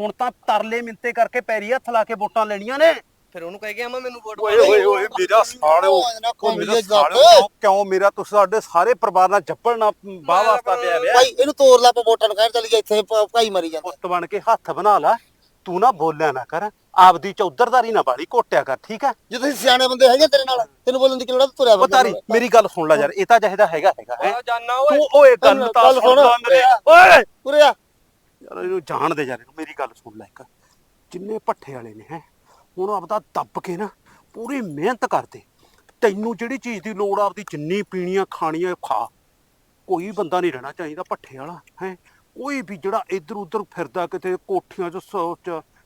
ਹੁਣ ਤਾਂ ਤਰਲੇ ਮਿੰਤੇ ਕਰਕੇ ਪੈਰੀ ਹੱਥ ਲਾ ਕੇ ਵੋਟਾਂ ਲੈਣੀਆਂ ਨੇ। ਫਿਰ ਉਹਨੂੰ ਕਹਿ ਗਿਆ ਮੈਂ ਮੈਨੂੰ ਵੋਟ ਓਏ ਓਏ ਓਏ ਮੇਰਾ ਸਾਲਿਓ ਉਹ ਮੇਰਾ ਸਾਲਿਓ ਕਿਉਂ- ਮੇਰਾ ਤੁਸੀਂ ਸਾਡੇ ਸਾਰੇ ਪਰਿਵਾਰ ਨਾਲ ਜੱਪੜ ਨਾ ਬਾਹ ਵਾਸਤਾ ਪਿਆ ਵਿਆ ਭਾਈ ਇਹਨੂੰ ਤੋੜ ਲਾ ਪਾ ਵੋਟਾਂ ਨੂੰ ਕਹਿ ਚੱਲ ਗਿਆ ਇੱਥੇ ਭਾਈ ਮਰੀ ਜਾਂਦਾ। ਪੁੱਤ ਬਣ ਕੇ ਹੱਥ ਬਣਾ ਲਾ। ਤੂੰ ਨਾ ਬੋਲਿਆ ਨਾ ਕਰ। ਆਪਦੀ ਚੌਧਰਦਾਰੀ ਨਾ ਬਾਲੀ ਕੋਟਿਆ ਕਰ ਠੀਕ ਹੈ? ਜੇ ਤੁਸੀਂ ਸਿਆਣੇ ਬੰਦੇ ਹੈਗੇ ਤੇਰੇ ਨਾਲ ਤੈਨੂੰ ਬੋਲਣ ਦੀ ਕਿਹੜਾ ਤੁਰਿਆ ਪਤਾਰੀ ਮੇਰੀ ਗੱਲ ਸੁਣ ਲੈ ਯਾਰ ਇਹ ਤਾਂ ਚਾਹੀਦਾ ਹੈਗਾ ਹੈਗਾ ਹੈ। ਆ ਜਾਨਾ ਓਏ। ਤੂੰ ਓਏ ਗੱਲ ਤਾਂ ਸੁਣ ਮੇਰੇ। ਓਏ! ਉਰੇ ਆ ਯਾਰ ਇਹਨੂੰ ਜਾਣ ਦੇ ਯਾਰ ਇਹਨੂੰ ਮੇਰੀ ਗੱਲ ਸੁਣ ਲੈ ਇੱਕ। ਜਿੰਨੇ ਪੱਠੇ ਵਾਲੇ ਨੇ ਹੈ। ਹੁਣ ਆਪਦਾ ਦੱਬ ਕੇ ਨਾ ਪੂਰੀ ਮਿਹਨਤ ਕਰਦੇ। ਤੈਨੂੰ ਜਿਹੜੀ ਚੀਜ਼ ਦੀ ਲੋੜ ਆ ਆਪਦੀ ਜਿੰਨੀ ਪੀਣੀਆਂ ਖਾਣੀਆਂ ਖਾ। ਕੋਈ ਬੰਦਾ ਨਹੀਂ ਰਹਿਣਾ ਚਾਹੀਦਾ ਪੱਠੇ ਵਾਲਾ ਹੈ। ਕੋਈ ਵੀ ਜਿਹੜਾ ਇੱਧਰ ਉੱਧਰ ਫਿਰਦਾ ਕਿਤੇ ਕੋਠੀਆਂ 'ਚ ਸੌ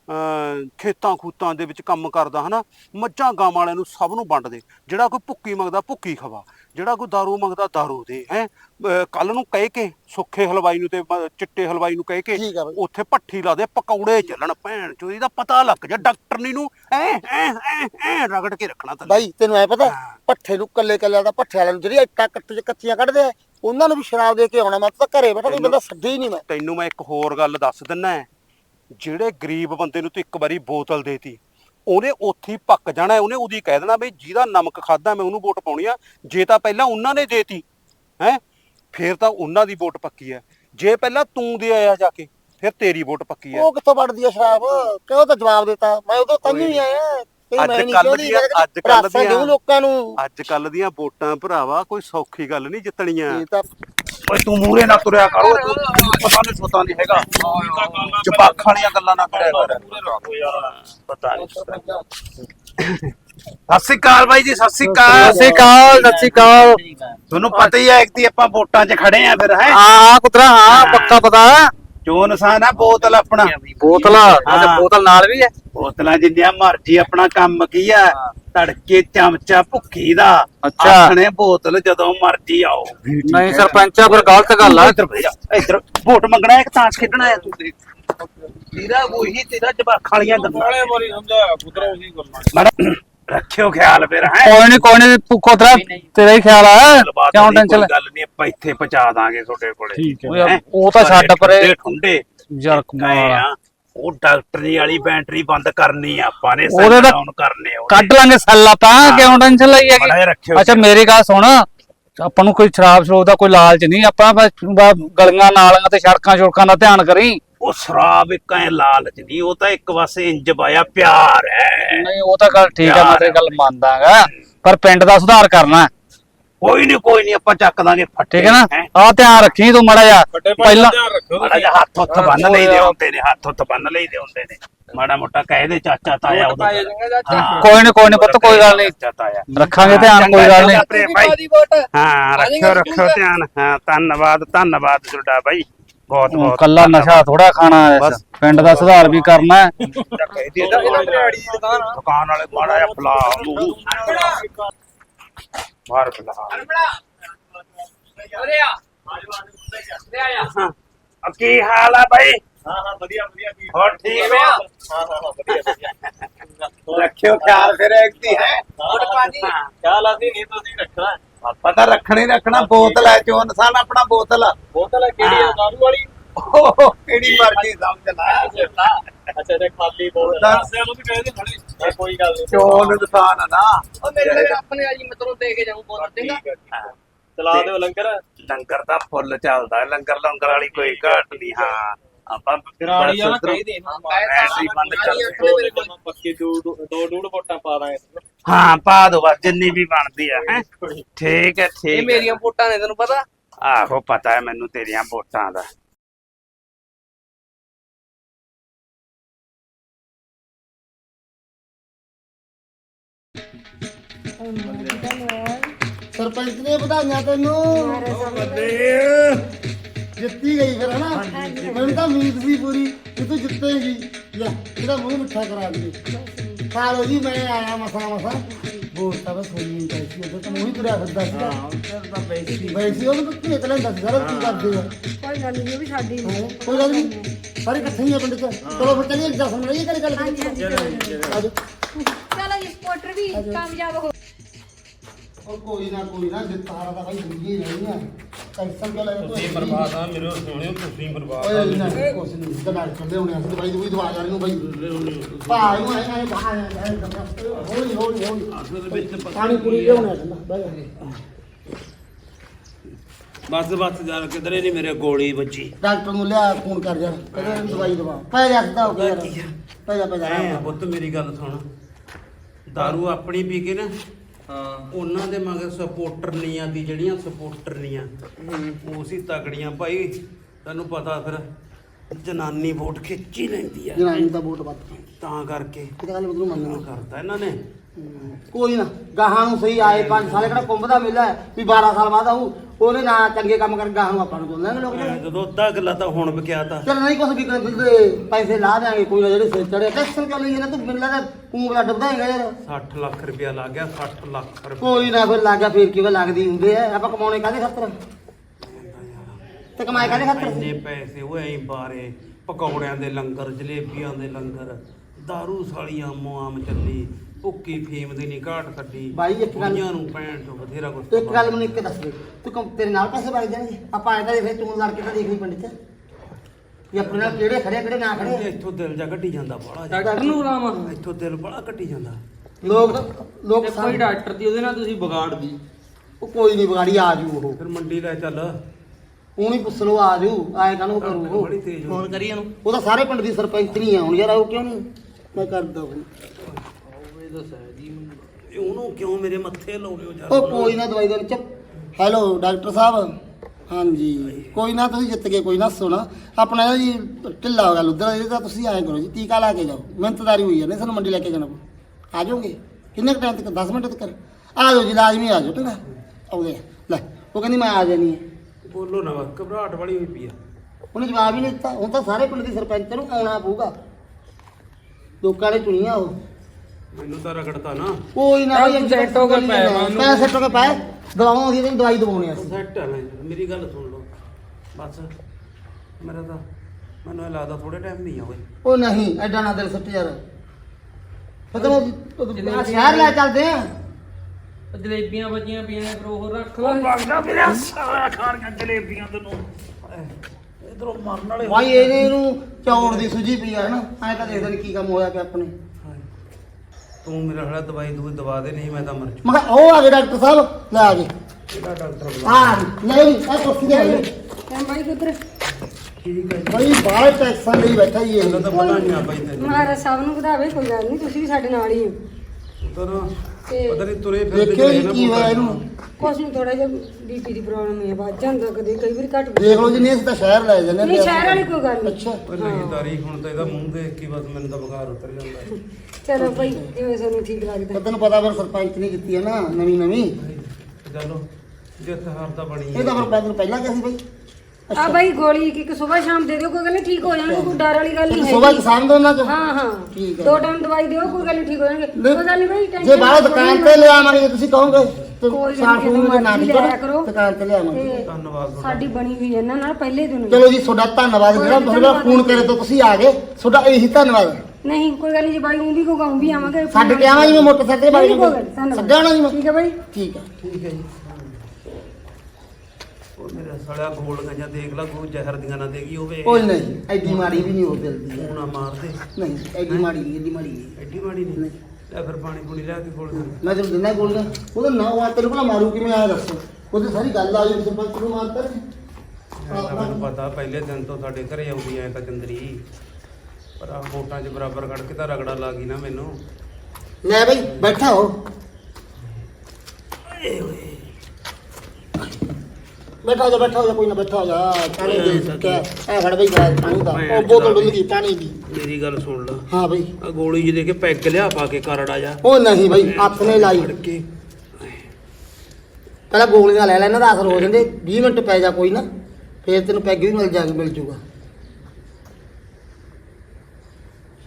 'ਚ ਖੇਤਾਂ ਖੂਤਾਂ ਦੇ ਵਿੱਚ ਕੰਮ ਕਰਦਾ ਹਨਾ ਮੱਝਾਂ ਗਾਂ ਵਾਲਿਆਂ ਨੂੰ ਸਭ ਨੂੰ ਵੰਡ ਦੇ ਜਿਹੜਾ ਕੋਈ ਭੁੱਕੀ ਮੰਗਦਾ ਭੁੱਕੀ ਖਵਾ ਜਿਹੜਾ ਕੋਈ ਦਾਰੂ ਮੰਗਦਾ ਦਾਰੂ ਦੇ ਹੈ ਕੱਲ ਨੂੰ ਕਹਿ ਕੇ ਸੁੱਖੇ ਹਲਵਾਈ ਨੂੰ ਤੇ ਚਿੱਟੇ ਹਲਵਾਈ ਨੂੰ ਕਹਿ ਕੇ ਠੀਕ ਆ ਬਈ। ਉੱਥੇ ਪੱਠੀ ਲਾ ਦੇ ਪਕੌੜੇ ਚੱਲਣ ਭੈਣ ਚੋਰੀ ਦਾ ਪਤਾ ਲੱਗ ਜਾ ਡਾਕਟਰਨੀ ਨੂੰ ਐ ਐ ਐ ਐ ਰਗੜ ਕੇ ਰੱਖਣਾ ਤੈਨੂੰ ਬਾਈ ਤੈਨੂੰ ਐ ਪਤਾ ਪੱਠੇ ਨੂੰ ਕੱਲੇ ਕੱਲੇ ਦਾ ਪੱਠੇ ਵਾਲਿਆਂ ਨੂੰ ਜਿਹੜੀ ਇੱਟਾਂ ਕੱਟ ਕੱਚੀਆਂ ਕੱਢਦੇ ਆ ਉਹਨਾਂ ਨੂੰ ਵੀ ਸ਼ਰਾਬ ਦੇ ਕੇ ਆਉਣਾ ਮੈਂ ਤਾਂ ਘਰੇ ਬੈਠਾ ਕੋਈ ਬੰਦਾ ਸੱਦੇ ਹੀ ਨਹੀਂ ਮੈਂ। ਤੈਨੂੰ ਮੈਂ ਇੱਕ ਹੋਰ ਗੱਲ ਦੱਸ ਦਿੰਨਾ ਹੈ। ਜਿਹੜੇ ਗਰੀਬ ਬੰਦੇ ਨੂੰ ਤੂੰ ਇੱਕ ਵਾਰੀ ਬੋਤਲ ਦੇਤੀ ਉਹਨੇ ਉੱਥੇ ਹੀ ਪੱਕ ਜਾਣਾ ਉਹਨੇ ਉਹਦੀ ਕਹਿ ਦੇਣਾ ਵੀ ਜਿਹਦਾ ਨਮਕ ਖਾਦਾ ਮੈਂ ਉਹਨੂੰ ਵੋਟ ਪਾਉਣੀ ਆ ਜੇ ਤਾਂ ਪਹਿਲਾਂ ਉਹਨਾਂ ਨੇ ਦੇਤੀ ਹੈ? ਫਿਰ ਤਾਂ ਉਹਨਾਂ ਦੀ ਵੋਟ ਪੱਕੀ ਹੈ। ਜੇ ਪਹਿਲਾਂ ਤੂੰ ਦੇ ਆਇਆ ਜਾ ਕੇ ਫਿਰ ਤੇਰੀ ਵੋਟ ਪੱਕੀ ਹੈ। ਉਹ ਕਿੱਥੋਂ ਵੜਦੀ ਆ ਸ਼ਰਾਬ? ਕਿਉਂ ਤਾਂ ਜਵਾਬ ਦਿੱਤਾ? ਮੈਂ ਉਦੋਂ ਤੈਨੂੰ ਹੀ ਆਇਆ। ਤੇ ਅੱਜ ਨਹੀਂ ਚਾਹੁੰਦੀ ਦੀਆਂ- ਅੱਜ ਕੱਲ੍ਹ ਰਾਸਾਂ ਦੀਆਂ- ਲੋਕਾਂ ਨੂੰ। ਅੱਜ ਕੱਲ ਦੀਆਂ ਵੋਟਾਂ ਭਰਾਵਾ ਕੋਈ ਸੌਖੀ ਗੱਲ ਨਹੀਂ ਜਿੱਤਣੀਆਂ। ਇਹ ਤਾਂ ਓਏ ਤੂੰ ਮੂਰੇ ਨਾ ਤੁਰਿਆ ਕਰ। ਓਏ ਤੂੰ ਪਤਾ ਨਹੀਂ ਸੁਤਾ ਨਹੀਂ ਹੈਗਾ। ਜਵਾਕਾਂ ਵਾਲੀਆਂ ਗੱਲਾਂ ਨਾ ਕਰਿਆ ਕਰ। ਪਤਾ ਨਹੀਂ। ਸਤਿ ਸ਼੍ਰੀ ਅਕਾਲ ਬਾਈ ਜੀ ਸਤਿ ਸ਼੍ਰੀ ਅਕਾਲ। ਸਤਿ ਸ਼੍ਰੀ ਅਕਾਲ ਸਤਿ ਸ਼੍ਰੀ ਅਕਾਲ। ਤੁਹਾਨੂੰ ਪਤਾ ਹੀ ਹੈ ਕਿ ਆਪਾਂ ਵੋਟਾਂ 'ਚ ਖੜੇ ਆ ਫਿਰ ਹੈ? ਹਾਂ ਕੁਤਰਾ ਹਾਂ ਪੱਕਾ ਪਤਾ। ਜੋ ਨਿਸ਼ਾਨ ਆ ਬੋਤਲ ਆਪਣਾ। ਬੋਤਲ ਬੋਤਲ ਨਾਲ ਵੀ ਹੈ। ਬੋਤਲਾਂ ਜਿੰਨੀਆਂ ਮਰਜ਼ੀ ਆਪਣਾ ਕੰਮ ਕੀ ਆ ਤੜਕੇ ਚਮਚਾ ਭੁੱਖੀ ਦਾ। ਅੱਛਾ। ਆਖਣੇ ਬੋਤਲ ਜਦੋਂ ਮਰਜ਼ੀ ਆਓ। ਨਹੀਂ ਸਰਪੰਚਾ ਫਿਰ ਗਲਤ ਗੱਲ ਆ। ਇੱਧਰ ਇੱਧਰ। ਵੋਟ ਮੰਗਣਾ ਹੈ ਕਿ ਤਾਸ਼ ਖੇਡਣਾ ਹੈ ਤੂੰ ਤੇਰਾ ਉਹੀ ਤੇਰਾ ਜਵਾਖਾਂ ਵਾਲੀਆਂ ਗੱਲਾਂ। ਵਾਰੀ ਸਮਝਾਇਆ ਪੁੱਤਰਾ ਉਹੀ ਗੱਲਾਂ ਮੈਡਮ ਰੱਖਿਓ ਖਿਆਲ ਫਿਰ ਹੈ। ਕੋਈ ਨਹੀਂ ਕੋਈ ਨਹੀਂ ਕੁਤਰਾ ਤੇਰਾ ਹੀ ਖਿਆਲ ਆ। ਕਿਉਂ ਟੈਨਸ਼ਨ ਲੈ? ਗੱਲ ਨਹੀਂ ਆਪਾਂ ਇੱਥੇ ਪਹੁੰਚਾ ਦਾਂਗੇ ਤੁਹਾਡੇ ਕੋਲੇ। ਠੀਕ ਹੈ। ਓਏ, ਹੈਂ? ਉਹ ਤਾਂ ਛੱਡ ਪਰੇ। ਠੰਡੇ ਯਾਰ ਕਮਾਲ ਆ। ਉਹ ਡਾਕਟਰੀ ਵਾਲੀ ਬੈਟਰੀ ਬੰਦ ਕਰਨੀ ਆ ਆਪਾਂ ਨੇ ਉਹਦੇ ਡਾਊਨ ਕਰਨੇ ਉਹ ਕੱਢ ਲਾਂਗੇ ਸੱਲਾ ਤਾਂ ਕਿਉਂ ਟੈਨਸ਼ਨ ਲਈ ਹੈਗੀ? ਰੱਖਿਓ ਅੱਛਾ ਮੇਰੀ ਗੱਲ ਸੁਣ। ਆਪਾਂ ਨੂੰ ਕੋਈ ਸ਼ਰਾਬ ਸ਼ਰੂਬ ਦਾ ਕੋਈ ਲਾਲਚ ਨਹੀਂ ਆਪਾਂ ਬਸ ਗਲੀਆਂ ਨਾਲੀਆਂ ਤੇ ਸੜਕਾਂ ਛੁੜਕਾਂ ਦਾ ਧਿਆਨ ਕਰੀ। ਉਹ ਸ਼ਰਾਬ ਇੱਕ ਐ ਲਾਲਚ ਨਹੀਂ ਉਹ ਤਾਂ ਇੱਕ ਪਾਸੇ ਇੰਜ ਪਾਇਆ ਪਿਆਰ ਹੈ। ਨਹੀਂ ਉਹ ਤਾਂ ਗੱਲ ਠੀਕ ਆ ਮੈਂ ਤੇਰੀ ਗੱਲ ਮੰਨਦਾਗਾ। ਪਰ ਪਿੰਡ ਦਾ ਸੁਧਾਰ ਕਰਨਾ। ਹੈ, ਕੋਈ ਨਹੀਂ ਕੋਈ ਨਹੀਂ ਆਪਾਂ ਚੱਕ ਦਾਂਗੇ ਫੱਟੇ। ਠੀਕ ਹੈ ਨਾ? ਹੈਂ? ਆਹ ਧਿਆਨ ਰੱਖੀ ਤੂੰ ਮੜਾ ਜਾ ਵੱਡੇ ਭਾਈ ਪਹਿਲਾਂ ਧਿਆਨ ਰੱਖਿਓ ਮਾੜਾ ਜਿਹਾ ਹੱਥ ਹੁੱਥ ਬੰਨ ਲਈਦੇ ਹੁੰਦੇ ਨੇ ਹੱਥ ਹੁੱਥ ਬੰਨ ਲਈਦੇ ਹੁੰਦੇ ਨੇ। ਮਾੜਾ ਮੋਟਾ ਕਹਿ ਦੇ ਚਾਚਾ ਤਾਇਆ ਉਹਦਾ ਹਾਂ। ਕੋਈ ਨਹੀਂ ਕੋਈ ਨਹੀਂ ਪੁੱਤ ਕੋਈ ਗੱਲ ਨਹੀਂ ਚਾਚਾ ਤਾਇਆ। ਰੱਖਾਂਗੇ ਧਿਆਨ ਕੋਈ ਗੱਲ ਨਹੀਂ ਆਪਣੇ ਭਾਈ। ਹਾਂ ਰੱਖਿਓ ਰੱਖਿਓ ਧਿਆਨ। ਹਾਂ ਧੰਨਵਾਦ ਧੰਨਵਾਦ ਤੁਹਾਡਾ ਬਾਈ ਬਹੁਤ ਬਹੁਤ ਕੱਲਾ ਨਸ਼ਾ ਥੋੜਾ ਖਾਣਾ ਹੈ। ਬਸ। ਪਿੰਡ ਦਾ ਸੁਧਾਰ ਵੀ ਕਰਨਾ ਹੈ। ਦੁਕਾਨ ਵਾਲੇ ਮਾੜਾ ਜਿਹਾ ਫਲਾ ਫਲਾ ਹਾਂ। ਆ। ਕੀ ਹਾਲ ਆ ਬਾਈ? ਹਾਂ ਹਾਂ ਵਧੀਆ ਵਧੀਆ ਕੀ ਹੋਰ ਠੀਕ ਹੋ? ਹਾਂ ਹਾਂ ਵਧੀਆ ਵਧੀਆ। ਰੱਖਿਓ ਖਿਆਲ ਫਿਰ ਐਕਤੀ ਹੈ? ਖਿਆਲ ਆਦੀ ਨਹੀਂ ਤੁਸੀਂ ਰੱਖਣਾ। ਆਪਾਂ ਤਾਂ ਰੱਖਣਾ ਰੱਖਣਾ ਬੋਤਲ ਹੈ ਜੋ ਇਨਸਾਨ ਆਪਣਾ ਬੋਤਲ। ਬੋਤਲ ਹੈ ਕਿਹੜੀ ਆ ਦਾਰੂ ਵਾਲੀ? ਓਹ, ਕਿਹੜੀ ਮਰਜ਼ੀ ਸਮਝ ਲੈ। ਅੱਛਾ ਤੇ ਖਾਲੀ ਬੋਤਲ ਦੱਸ। ਦੱਸਿਆ ਨੂੰ ਵੀ ਕਹਿ ਦੇ ਖੜੇ ਕੋਈ ਗੱਲ ਨਹੀਂ। ਚੋਨ ਇਨਸਾਨ ਆ ਨਾ? ਉਹ ਮੇਰੇ ਮੇਰੇ ਆਪਣੇ ਆ ਜੀ ਮਤਲਬ ਦੇ ਕੇ ਜਾਊਂ ਬੋਲ ਦੇਗਾ ਚਲਾ ਦਿਓ ਲੰਗਰ। ਲੰਗਰ ਤਾਂ ਫੁੱਲ ਚੱਲਦਾ ਹੈ, ਲੰਗਰ ਲੰਗਰ ਵਾਲੀ ਕੋਈ ਘਾਟ ਨਹੀਂ ਹਾਂ। ਆਪਾਂ ਕਰਾਲੀ ਆ ਨਾ ਬਸ ਉੱਧਰੋਂ- ਕਹੀ ਦੇ ਹਾਂ, ਐਸੇ ਬੰਦ ਕਰ ਪੱਕੇ ਦੋ ਡੂੜ ਵੋਟਾਂ ਪਾ ਦਾਂਗੇ। ਹਾਂ ਪਾ ਦੋ ਬਸ ਜਿੰਨੀ ਵੀ ਬਣਦੀ ਆ ਹੈ। ਠੀਕ ਹੈ ਠੀਕ ਇਹ। ਮੇਰੀਆਂ ਵੋਟਾਂ ਨੇ ਤੈਨੂੰ ਪਤਾ? ਆਹੋ ਪਤਾ ਹੈ ਮੈਨੂੰ ਤੇਰੀਆਂ ਵੋਟਾਂ ਦਾ। ਸਰਪੰਚ ਨੇ ਵਧਾਈਆਂ ਤੈਨੂੰ। ਜਿੱਤੀ ਗਈ ਫਿਰ ਹਨਾ? ਮੈਨੂੰ ਤਾਂ ਉਮੀਦ ਸੀ ਪੂਰੀ ਕਿ ਤੂੰ ਜਿੱਤੇਗੀ। ਲੈ ਇਹਦਾ ਮੂੰਹ ਮਿੱਠਾ ਕਰਾ ਦੇ। ਖਾ ਲਓ ਜੀ ਮੈਂ ਆਇਆ ਮਸਾ ਮਸਾ। ਬੋਲ ਤਾਂ ਬਸ ਹੋਈ ਨਹੀਂ ਸੀ ਉਦੋਂ ਤਾਂ ਮੂੰਹ ਹੀ ਤੁਰਿਆ ਫਿਰਦਾ ਸੀਗਾ। ਬੈਸੀ ਉਹਨੂੰ ਤਾਂ ਕਿਤੇ ਲੈਂਦਾ ਸੀ ਸਾਰਾ ਕੀ ਕਰਦੇ ਆ। ਕੋਈ ਗੱਲ ਨਹੀਂ ਉਹ ਵੀ ਸਾਡੀ ਹਾਂ, ਕੋਈ ਗੱਲ ਨਹੀਂ। ਸਾਰੇ ਇਕੱਠੇ ਹੀ ਆ ਪਿੰਡ ਚ। ਚਲੋ ਫਿਰ ਚੱਲੀਏ ਜਸ ਨੂੰ ਲਈਏ ਕਰੀ ਗੱਲ ਕਰੀਏ? ਆਜੋ ਚਲੋ ਜੀ ਸਪੋਰਟਰ ਵੀ ਕਾਮਯਾਬ ਹੋ ਉਹ ਕੋਈ ਨਾ ਕੋਈ ਨਾ ਜਿੱਤ ਹਾਰ ਦਾ ਭਾਈ ਜ਼ਿੰਦਗੀ ਨਹੀਂ ਆ। ਟੈਨਸ਼ਨ ਕਿਉਂ ਲੈ ਤੂੰ ਬਰਬਾਦ ਆ ਮੇਰੇ ਸੋਹਣੇ ਤੁਸੀਂ ਬਰਬਾਦ ਓਏ ਨਾ ਕੁਛ ਨਹੀਂ ਦਲਾਲ ਚੱਲੇ ਹੋਣੇ ਅਸੀਂ ਦਵਾਈ ਦਵਾਈ ਦਵਾ ਜਾਣੀ ਨੂੰ ਬਾਈ ਭਾਈ ਨੂੰ ਆਏ ਆਏ ਬਾਹਰ ਆਏ ਹੌਲੀ ਹੌਲੀ ਹੌਲੀ। ਪਾਣੀ ਪੂਰੀ ਲਿਆਉਣਾ ਕਹਿੰਦਾ ਬਾਈ ਬਸ ਬਸ ਜਾ ਕਿਧਰੇ ਨਹੀਂ ਮੇਰੇ ਗੋਲੀ ਵੱਜੀ। ਡਾਕਟਰ ਨੂੰ ਲਿਆ ਫੋਨ ਕਰ ਜਾ ਕਹਿੰਦਾ ਦਵਾਈ ਦਵਾ। ਪੈ ਜਾ ਸਿੱਧਾ ਹੋ ਗਿਆ ਪੈ ਜਾ ਪੈ ਜਾ ਪੁੱਤ ਮੇਰੀ ਗੱਲ ਸੁਣ। दारू ਆਪਣੀ ਪੀ ਕੇ ਨਾ ਹਾਂ ਉਹਨਾਂ ਦੇ ਮਗਰ ਸਪੋਰਟਰ ਨਹੀਂ ਆਦੀ ਜਿਹੜੀਆਂ ਸਪੋਰਟਰ ਨਹੀਂ ਆ ਉਹ ਸੀ ਤਗੜੀਆਂ ਭਾਈ ਤੈਨੂੰ ਪਤਾ ਫਿਰ ਜਨਾਨੀ ਵੋਟ ਖਿੱਚੀ ਲੈਂਦੀ ਆ ਜਨਾਨੀ ਦਾ ਵੋਟ ਵੱਧ ਤਾਂ ਕਰਕੇ ਕਿਹਦਾ ਗੱਲ ਬਦਲੂ ਮੰਨ ਉਹ ਕਰਤਾ ਇਹਨਾਂ ਨੇ ਕੋਈ ਨਾ ਗਾਹਾਂ ਨੂੰ ਸਹੀ ਆਏ ਪੰਜ ਸਾਲੇ ਕਿਹੜਾ ਕੁੰਭ ਦਾ ਮੇਲਾ ਹੈ ਵੀ 12 ਸਾਲ ਬਾਅਦ ਆਊ ਉਹਨੇ ਨਾ ਚੰਗੇ ਕੰਮ ਕਰ ਗਾਹਾਂ ਨੂੰ ਆਪਾਂ ਨੂੰ ਬੋਲਣਗੇ ਲੋਕ। ਐਂ ਜਦੋਂ ਅੱਧਾ ਗੱਲਾ ਤਾਂ ਹੁਣ ਵਿਕਿਆਤਾ ਚਲ ਨਹੀਂ ਕੁਛ ਵੀ ਕਰ ਦਿੰਦੇ ਪੈਸੇ ਲਾ ਦਿਆਂਗੇ ਕੋਈ ਨਾ ਜਿਹੜੇ ਸਿਰ ਚੜੇ ਟੈਕਸ਼ਨ ਚੱਲ ਨਾ ਤੂੰ ਮੈਨੂੰ ਲੱਗਦਾ ਕੂੰਗਲਾ ਡੱਬਦਾ ਹੈਗਾ ਯਾਰ। 60 ਲੱਖ ਰੁਪਇਆ ਲੱਗ ਗਿਆ 60 ਲੱਖ ਰੁਪਇਆ। ਕੋਈ ਨਾ ਫਿਰ ਲੱਗ ਗਿਆ ਫੇਰ ਕਿਵੇਂ ਲੱਗਦੀ ਹੁੰਦੇ ਆ? ਆਪਾਂ ਕਮਾਉਣੇ ਕਾਹਦੇ ਖਾਤਰ? ਤੇ ਕਮਾਏ ਕਾਹਦੇ ਖਾਤਰ? ਇੰਨੇ ਪੈਸੇ ਉਹ ਐਂ ਬਾਰੇ ਪਕੌੜਿਆਂ ਦੇ ਲੰਗਰ ਜਲੇਬੀਆਂ ਦੇ ਲੰਗਰ दारू ਸਾਲੀਆਂ ਮੁਆਮ ਚੱਲੀ। ਭੁੱਕੀ ਫੀਮ ਦੀ ਨਹੀਂ ਘਾਟ ਛੱਡੀ ਬਾਈ ਇੱਕ ਗੱਲ- ਕੁੜੀਆਂ ਨੂੰ ਭੈਣ ਤੋਂ ਬਥੇਰਾ ਕੁਛ ਇੱਕ ਗੱਲ ਮੈਨੂੰ ਇੱਕ ਦੱਸ ਦੇ। ਤੂੰ ਕੰਮ ਤੇਰੇ ਨਾਲ ਪੈਸੇ ਵਗ ਜਾਣਗੇ। ਆਪਾਂ ਐਂ ਤਾਂ ਫੇਰ ਤੂੰ ਲੜ ਕੇ ਤਾਂ ਦੇਖ ਲਈ ਪਿੰਡ 'ਚ ਵੀ ਆਪਣੇ ਨਾਲ ਕਿਹੜੇ ਖੜੇ ਆ, ਕਿਹੜੇ ਨਾ ਖੜੇ ਆ। ਇੱਥੋਂ ਦਿਲ ਜਾ ਘਟੀ ਜਾਂਦਾ ਬਾਹਲਾ ਡਾਕਟਰ ਨੂੰ ਬੁਲਾਵਾਂ ਇੱਥੋਂ ਦਿਲ ਬੜਾ ਘਟੀ ਜਾਂਦਾ। ਲੋਕ ਲੋਕ ਤੇ ਕੋਈ ਡਾਕਟਰ ਦੀ ਉਹਦੇ ਨਾਲ ਤੁਸੀਂ ਵਿਗਾੜ ਦੀ। ਉਹ ਕੋਈ ਨਹੀਂ ਵਿਗਾੜੀ ਆ ਜੂ ਉਹ। ਫਿਰ ਮੰਡੀ ਲੈ ਚੱਲ। ਉਹਨੂੰ ਪੁੱਛ ਲਓ ਆ ਜੂ। ਆਏ ਕਾਹਨੂੰ ਕਰੂ ਉਹ ਬੜੀ ਤੇਜ਼ ਹੋ ਫੋਨ ਕਰੀ ਇਹਨੂੰ ਉਹ ਤਾਂ ਸਾਰੇ ਪਿੰਡ ਦੀ ਸਰਪੰਚ ਨਹੀਂ ਆ। ਹੁਣ ਯਾਰ ਉਹ ਕਿਉਂ ਨਹੀਂ ਮੈਂ ਕਰਦਾ ਇਹ ਦੱਸਿਆ ਜੀ ਮੈਨੂੰ ਇਹ ਉਹਨੂੰ ਕਿਉਂ ਮੇਰੇ ਮੱਥੇ ਲਾਉਂਦੇ ਹੋ ਯਾਰ ਉਹ ਕੋਈ ਨਾ ਦਵਾਈ ਦੇ ਚੁੱਪ ਹੈਲੋ ਡਾਕਟਰ ਸਾਹਿਬ। ਹਾਂਜੀ। ਕੋਈ ਨਾ ਤੁਸੀਂ ਜਿੱਤ ਗਏ ਕੋਈ ਨਾ ਸੁਣਾ। ਆਪਣਾ ਇਹਦਾ ਜੀ ਢਿੱਲਾ ਹੋ ਗਿਆ ਲੁੱਧਰ ਇਹਦਾ ਤਾਂ ਤੁਸੀਂ ਆਏ ਕਰੋ ਜੀ ਟੀਕਾ ਲਾ ਕੇ ਜਾਓ। ਮਿਹਨਤਦਾਰੀ ਹੋਈ ਹੈ ਨਹੀਂ ਸਾਨੂੰ ਮੰਡੀ ਲੈ ਕੇ ਜਾਣਾ ਪਊ। ਆ ਜਾਓਗੇ? ਕਿੰਨੇ ਟਾਈਮ ਤੱਕ? 10 ਮਿੰਟ ਤੱਕ? ਆ ਜਾਓ ਜੀ ਲਾਜ਼ਮੀ ਆ ਜਾਓ ਠੀਕ ਹੈ ਆਉਂਦੇ ਆ। ਲੈ ਉਹ ਕਹਿੰਦੀ ਮੈਂ ਆ ਜਾਣੀ ਹੈ ਬੋਲੋ ਨਾ ਬਸ ਘਬਰਾਹਟ ਵਾਲੀ ਹੋਈ ਪਈ ਆ। ਉਹਨੇ ਜਵਾਬ ਹੀ ਨਹੀਂ ਦਿੱਤਾ। ਹੁਣ ਤਾਂ ਸਾਰੇ ਪਿੰਡ ਦੀ ਸਰਪੰਚ ਨੂੰ ਆਉਣਾ ਪਊਗਾ। ਲੋਕਾਂ ਨੇ ਚੁਣੀਆਂ ਉਹ। ਮੈਨੂੰ ਤਾਂ ਰਗੜਤਾ ਨਾ। ਕੋਈ ਨਾ ਚੱਲ set ਹੋ ਕੇ ਪੈ, ਮੈਨੂੰ- ਮੈਂ ਸੈੱਟ ਹੋ ਕੇ ਪੈ ਦਵਾਵਾਂ ਅਸੀਂ ਤੈਨੂੰ ਦਵਾਈ ਦਵਾਉਣੀ ਆ ਸੈੱਟ ਆ ਲੈ ਮੇਰੀ ਗੱਲ ਸੁਣ ਲਓ। ਬਸ ਮੇਰਾ ਤਾਂ ਮੈਨੂੰ ਇਹ ਲੱਗਦਾ ਥੋੜੇ ਟਾਈਮ ਨਹੀਂ ਆ ਓਏ। ਉਹ ਨਹੀਂ ਐਡਾ ਨਾ ਦਿਲ ਸੱਟ ਯਾਰ। ਮਤਲਬ ਆ ਸ਼ਹਿਰ ਲੈ ਚੱਲਦੇ ਆ। ਉਹ ਜਲੇਬੀਆਂ ਵੱਜੀਆਂ ਪਈਆਂ ਨੇ ਫਿਰ ਉਹ ਰੱਖ ਲਓ ਲੱਗਦਾ ਮੇਰਾ ਸਾਰਾ ਖਾਣੀਆਂ ਜਲੇਬੀਆਂ ਤੈਨੂੰ। ਇਧਰੋਂ ਮਰਨ ਵਾਲੇ ਭਾਈ ਇਹਨੇ ਇਹਨੂੰ ਚੌੜ ਦੀ ਸੁਜੀ ਪਈ ਆ ਨਾ ਐ ਤਾਂ ਦੇਖਦੇ ਨੀ ਕੀ ਕੰਮ ਹੋਇਆ ਪਿਆ ਆਪਣੇ। ਤੂੰ ਮੇਰਾ ਹਲਾ ਦਵਾਈ ਦੂਈ ਦਵਾ ਦੇ ਨਹੀਂ ਮੈਂ ਤਾਂ ਮਰ ਮੈਂ ਕਿਹਾ ਉਹ ਆ ਗਏ ਡਾਕਟਰ ਸਾਹਿਬ ਲੈ ਆ ਗਏ। ਕਿਹੜਾ ਡਾਕਟਰ ਬੁਲਾ ਹਾਂ ਨਹੀਂ ਇਹ ਕੁਰਸੀ ਤੇ ਆਈ ਐਂ ਬਾਈ ਕੁਦਰ ਠੀਕ ਹੈ ਭਾਈ ਬਾਹਰ ਟੈਕਸਾਂ ਲਈ ਬੈਠਾ ਹੀ ਇਹ। ਤਾਂ ਪਤਾ ਨਹੀਂ ਆ ਬਾਈ ਤੈਨੂੰ। ਮਹਾਰਾਜ ਸਾਹਿਬ ਨੂੰ ਵਧਾਵੇ ਕੋਈ ਗੱਲ ਨਹੀਂ ਤੁਸੀਂ ਵੀ ਸਾਡੇ ਨਾਲ ਹੀ ਹੋ। ਤੇ ਪਤਾ ਨਹੀਂ ਤੁਰੇ ਫਿਰਦੇ ਜੀ ਨਾ ਕੀ ਹੋਇਆ ਇਹਨੂੰ? ਕੁਛ ਨੂੰ ਥੋੜਾ ਜਿਹਾ ਬੀਪੀ ਦੀ ਪ੍ਰੋਬਲਮ ਹੈ ਵੱਧ ਜਾਂਦਾ ਕਦੇ ਕਈ ਵਾਰੀ ਘਟ ਦੇਖ ਲਓ ਜੀ ਨਹੀਂ ਅਸੀਂ ਤਾਂ ਸ਼ਹਿਰ ਲੈ ਜਾਂਦੇ ਨਹੀਂ ਸ਼ਹਿਰ ਵਾਲੀ ਕੋਈ ਗੱਲ ਨਹੀਂ ਅੱਛਾ। ਓਏ ਨਹੀਂ ਤਾਰੀਖ ਹੁਣ ਤਾਂ ਇਹਦਾ ਮੂੰਹ ਦੇਖ ਕੇ ਬਸ ਮੈਨੂੰ ਤਾਂ ਬੁਖਾਰ ਉਤਰ ਜਾਂਦਾ। ਹੈ। ਚਲੋ ਭਾਈ ਜਿਵੇਂ ਸਾਨੂੰ ਠੀਕ ਲੱਗਦਾ? ਤੈਨੂੰ ਪਤਾ ਫਿਰ ਸਰਪੰਚ ਨੇ ਕੀਤੀ ਹੈ ਨਾ ਨਵੀਂ ਨਵੀਂ ਚਲੋ ਜਿੱਤ ਹਾਰ ਤਾਂ ਬਣੀ ਇਹ ਤਾਂ ਫਿਰ ਮੈਂ ਤੈਨੂੰ ਪਹਿਲਾਂ ਕਿਹਾ ਸੀ ਭਾਈ ਆ ਬਾਈ ਗੋਲੀ ਇੱਕ ਇੱਕ ਸਵੇਰ ਸ਼ਾਮ ਦੇ ਦਿਓ ਕੋਈ ਗੱਲ ਨਹੀਂ ਠੀਕ ਹੋ ਜਾਣਗੇ ਕੋਈ ਡਰ ਵਾਲੀ ਗੱਲ ਨਹੀਂ ਹੈਗੀ। ਕਿਸਾਨ ਦੋਨਾਂ ਚ? ਹਾਂ ਹਾਂ। ਠੀਕ ਹੈ। ਦੋ ਟਾਈਮ ਦਵਾਈ ਦਿਓ ਕੋਈ ਗੱਲ ਨਹੀਂ ਠੀਕ ਹੋ ਜਾਣਗੇ। ਕੋਈ ਗੱਲ ਨਹੀਂ ਬਾਈ ਜੇ ਬਾਹਰ ਦੁਕਾਨ ਤੇ ਲਿਆਵਾਂਗੇ ਜੇ ਤੁਸੀਂ ਕਹੋਗੇ ਤੇ ਤੇ ਤੇ। ਸਾਡੀ ਬਣੀ ਹੋਈ ਹੈ ਇਹਨਾਂ ਨਾਲ ਪਹਿਲੇ ਦਿਨ ਚਲੋ ਜੀ ਤੁਹਾਡਾ ਧੰਨਵਾਦ ਜਿਹੜਾ ਤੁਹਾਡਾ ਫੋਨ ਕਰੇ ਤੋਂ ਤੁਸੀਂ ਆ ਗਏ। ਤੁਹਾਡਾ ਇਹੀ ਧੰਨਵਾਦ। ਨਹੀਂ ਕੋਈ ਗੱਲ ਨਹੀਂ ਜੀ ਬਾਈ ਉਹ ਵੀ ਕੋਈ ਗਾਉਂ ਵੀ ਆਵਾਂਗੇ। ਛੱਡ ਕੇ ਆਵਾਂ ਜੀ ਮੈਂ ਮੋਟਰਸਾਈਕਲ ਤੇ ਬਾਈ ਹੋਣਾ ਜੀ ਮੈਂ। ਠੀਕ ਹੈ ਬਾਈ। ਠੀਕ ਹੈ। ਠੀਕ ਹੈ ਜੀ। ਉਹ ਮੇਰਾ ਸੜਿਆ ਗੋਲੀਆਂ ਜਾਂ ਦੇਖ ਲਾ ਕੋਈ ਜ਼ਹਿਰ ਦੀਆਂ ਨਾ ਦੇਗੀ ਹੋਵੇ। ਕੋਈ ਨਹੀਂ ਐਡੀ ਮਾੜੀ ਵੀ ਨਹੀਂ ਹੋ ਦਿਲ ਦੀ ਤੂੰ ਨਾ ਮਾਰ ਦੇ। ਨਹੀਂ ਐਡੀ ਮਾੜੀ ਨਹੀਂ ਐਡੀ ਮਾੜੀ ਨਹੀਂ। ਐਡੀ ਮਾੜੀ ਨਹੀਂ? ਲੈ ਫਿਰ ਪਾਣੀ ਪੂਣੀ ਲਿਆ ਕੇ ਕੋਲ ਮੈਂ ਤੈਨੂੰ ਦਿਨਾ ਬੋਲਦਾ ਉਹਦਾ ਨਾਂ ਆ ਤੈਨੂੰ ਭਲਾ ਮਾਰੂ ਕਿਵੇਂ ਆਇਆ ਦੱਸ। ਉਹਦੀ ਸਾਰੀ ਗੱਲ ਆ ਗਈ ਸਰਪੰਚ ਨੂੰ ਮਾਰਤਾ ਨੇ ਮੈਨੂੰ ਪਤਾ ਪਹਿਲੇ ਦਿਨ ਤੋਂ ਸਾਡੇ ਘਰੇ ਆਉਂਦੀ ਐ ਤਾਂ ਚੰਦਰੀ। ਪਰ ਆ ਵੋਟਾਂ 'ਚ ਬਰਾਬਰ ਖੜ ਕੇ ਤਾਂ ਰਗੜਾ ਲਾ ਗਈ ਨਾ ਮੈਨੂੰ। ਲੈ ਬਈ ਬੈਠਾ ਹੋ। ਬੈਠਾ ਹੋ ਜਾ ਬੈਠਾ ਹੋ ਜਾ ਕੋਈ ਨਾ ਬੈਠਾ ਹੋ ਜਾ ਪਾਣੀ ਦੇ ਕੇ ਆ ਫੜ ਬਈ ਗਲਾਸ ਪਾਣੀ ਦਾ ਉਹ ਬੋਤਲ ਡੁੱਲ ਗਈ ਪਾਣੀ ਦੀ ਮੇਰੀ ਗੱਲ ਸੁਣ ਲਾ। ਹਾਂ ਬਈ। ਆ ਗੋਲੀ ਜਿਹੀ ਦੇ ਕੇ ਪੈਗ ਲਿਆ ਪਾ ਕੇ ਕਰੜਾ ਜਾ। ਉਹ ਨਹੀਂ ਬਈ ਹੱਥ ਨੇ ਲਾਈ। ਕੇ। ਪਹਿਲਾਂ ਗੋਲੀਆਂ ਲੈ ਲੈ ਇਹਨਾਂ ਦਾ ਅਸਰ ਹੋ ਜਾਂਦੇ। 20 ਮਿੰਟ ਪੈ ਜਾ ਕੋਈ ਨਾ ਫੇਰ ਤੈਨੂੰ ਪੈਗ ਵੀ ਮਿਲ ਜਾਗੇ ਮਿਲ ਜੂਗਾ।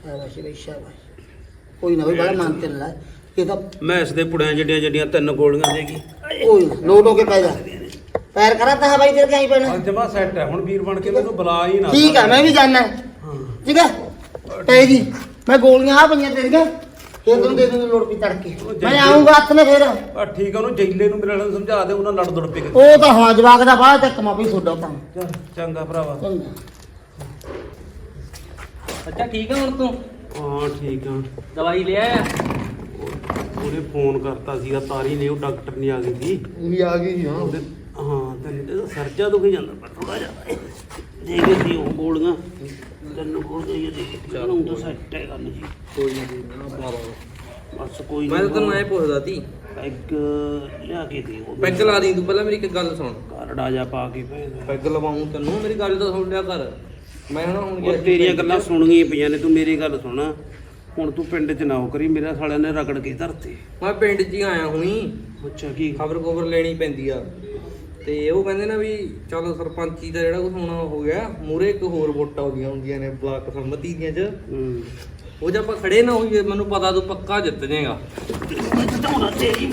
ਸ਼ਾਬਾਸ਼ ਬਈ ਸ਼ਾਬਾਸ਼। ਕੋਈ ਨਾ ਬਈ ਬੜਾ ਮੰਨ ਤੇ ਲੈ ਇਹ ਤਾਂ ਮੈਂ ਇਸ ਦੇ ਪੁੜਿਆਂ ਜੱਡੀਆਂ ਜੱਡੀਆਂ ਤਿੰਨ ਗੋਲੀਆਂ ਦੇਗੀ ਕੋਈ ਨਾ ਲੋਟ ਹੋ ਕੇ ਪੈ ਜਾ। ਪੈਰ ਕਰਾ ਤਾਂ ਬਾਈ ਤੇਰੇ ਕਹੀਂ ਪੈਣਾ? ਅੱਜ ਜਮਾ ਸੈੱਟ ਹੈ ਹੁਣ ਵੀਰ ਬਣ ਕੇ ਮੈਨੂੰ ਬੁਲਾ ਹੀ ਨਾ ਠੀਕ ਹੈ ਮੈਂ ਵੀ ਜਾਣਾ। ਠੀਕ ਹੈ ਪੈ ਜੀ ਮੈਂ ਗੋਲੀਆਂ ਆ ਪਈਆਂ ਤੇਰੀਆਂ ਫੇਰ ਤੈਨੂੰ ਦੇ ਦੂੰਗੀ ਲੋੜ ਪਈ ਤੜਕੇ। ਮੈਂ ਆਉਂਗਾ ਹੱਥ ਨੇ ਫੇਰ। ਆ ਠੀਕ ਆ ਉਹਨੂੰ ਜੈਲੇ ਨੂੰ ਮੇਰੇ ਨਾਲ ਸਮਝਾ ਦੇ ਉਹਨਾਂ ਲੜ ਦੁੜ ਪੇ ਉਹ ਤਾਂ ਹਾਂ ਜਵਾਕ ਦਾ ਬਾਅਦ ਚੱਕ ਮਾ ਵੀ ਸੋਡਾ ਤਾਂ। ਚੰਗਾ ਭਰਾਵਾ। ਚੰਗਾ। ਅੱਛਾ ਠੀਕ ਆ ਹੁਣ ਤੂੰ? ਹਾਂ ਠੀਕ ਆ। ਦਵਾਈ ਲਿਆ ਆ? ਉਹਨੇ ਫੋਨ ਕਰਤਾ ਸੀਗਾ ਤਾਰੀ ਨੇ ਉਹ ਡਾਕਟਰ ਨਹੀਂ ਆ ਗਈ ਸੀ। ਵੀ ਆ ਗਈ ਹਾਂ ਸਰਜਾ ਦੁਖੀ ਜਾਂਦਾ ਪਰ ਥੋੜਾ ਜਿਹਾ ਦੇ ਕੇ ਸੀ ਉਹ ਗੋਲੀਆਂ। ਤੈਨੂੰ ਗੋਲੀਆਂ ਇਹ ਦੇ ਕੇ ਚਲੋ ਤਾਂ ਸੈੱਟ ਹੈ ਗੱਲ ਜੀ। ਕੋਈ ਨਹੀਂ ਨਾ ਬਸ ਕੋਈ ਮੈਂ ਤਾਂ ਤੈਨੂੰ ਐ ਪੁੱਛਦਾ ਸੀ। ਪੈਗ ਲਿਆ ਕੇ ਦੇ ਉਹ। ਪੈਗ ਲਾ ਦੀ ਤੂੰ ਪਹਿਲਾਂ ਮੇਰੀ ਇੱਕ ਗੱਲ ਸੁਣ। ਕਰੜਾ ਜਾ ਪਾ ਕੇ ਪੈਗ ਲਵਾਉਂ ਤੈਨੂੰ ਮੇਰੀ ਗੱਲ ਤਾਂ ਸੁਣ ਲਿਆ ਕਰ। ਮੈਂ ਹੁਣ ਹੁਣ ਉਹ ਤੇਰੀਆਂ ਗੱਲਾਂ ਸੁਣੀਆਂ ਪਈਆਂ ਨੇ ਤੂੰ ਮੇਰੀ ਗੱਲ ਸੁਣ। ਹੁਣ ਤੂੰ ਪਿੰਡ 'ਚ ਨੌਕਰੀ ਮੇਰੇ ਸਾਲਿਆਂ ਨੇ ਰਗੜ ਕੇ ਧਰਤੇ। ਮੈਂ ਪਿੰਡ 'ਚ ਹੀ ਆਇਆ ਹੁਣੀ। ਅੱਛਾ ਕੀ? ਖਬਰ ਖਬਰ ਲੈਣੀ ਪੈਂਦੀ ਆ। ਤੇ ਉਹ ਕਹਿੰਦੇ ਨਾ ਵੀ ਚਲੋ ਸਰਪੰਚੀ ਦਾ ਜਿਹੜਾ ਕੁਝ ਹੋਣਾ ਹੋ ਗਿਆ ਮੂਰੇ ਇੱਕ ਹੋਰ ਵੋਟਾਂ ਆਉਂਦੀਆਂ ਹੁੰਦੀਆਂ ਨੇ ਬਲਾਕ ਸੰਮਤੀ ਦੀਆਂ ਚ। ਉਹ ਜੇ ਆਪਾਂ ਖੜੇ ਨਾ ਹੋਈਏ ਮੈਨੂੰ ਪਤਾ ਤੂੰ ਪੱਕਾ ਜਿੱਤ ਜਾਏਗਾ। ਤੇਰੀ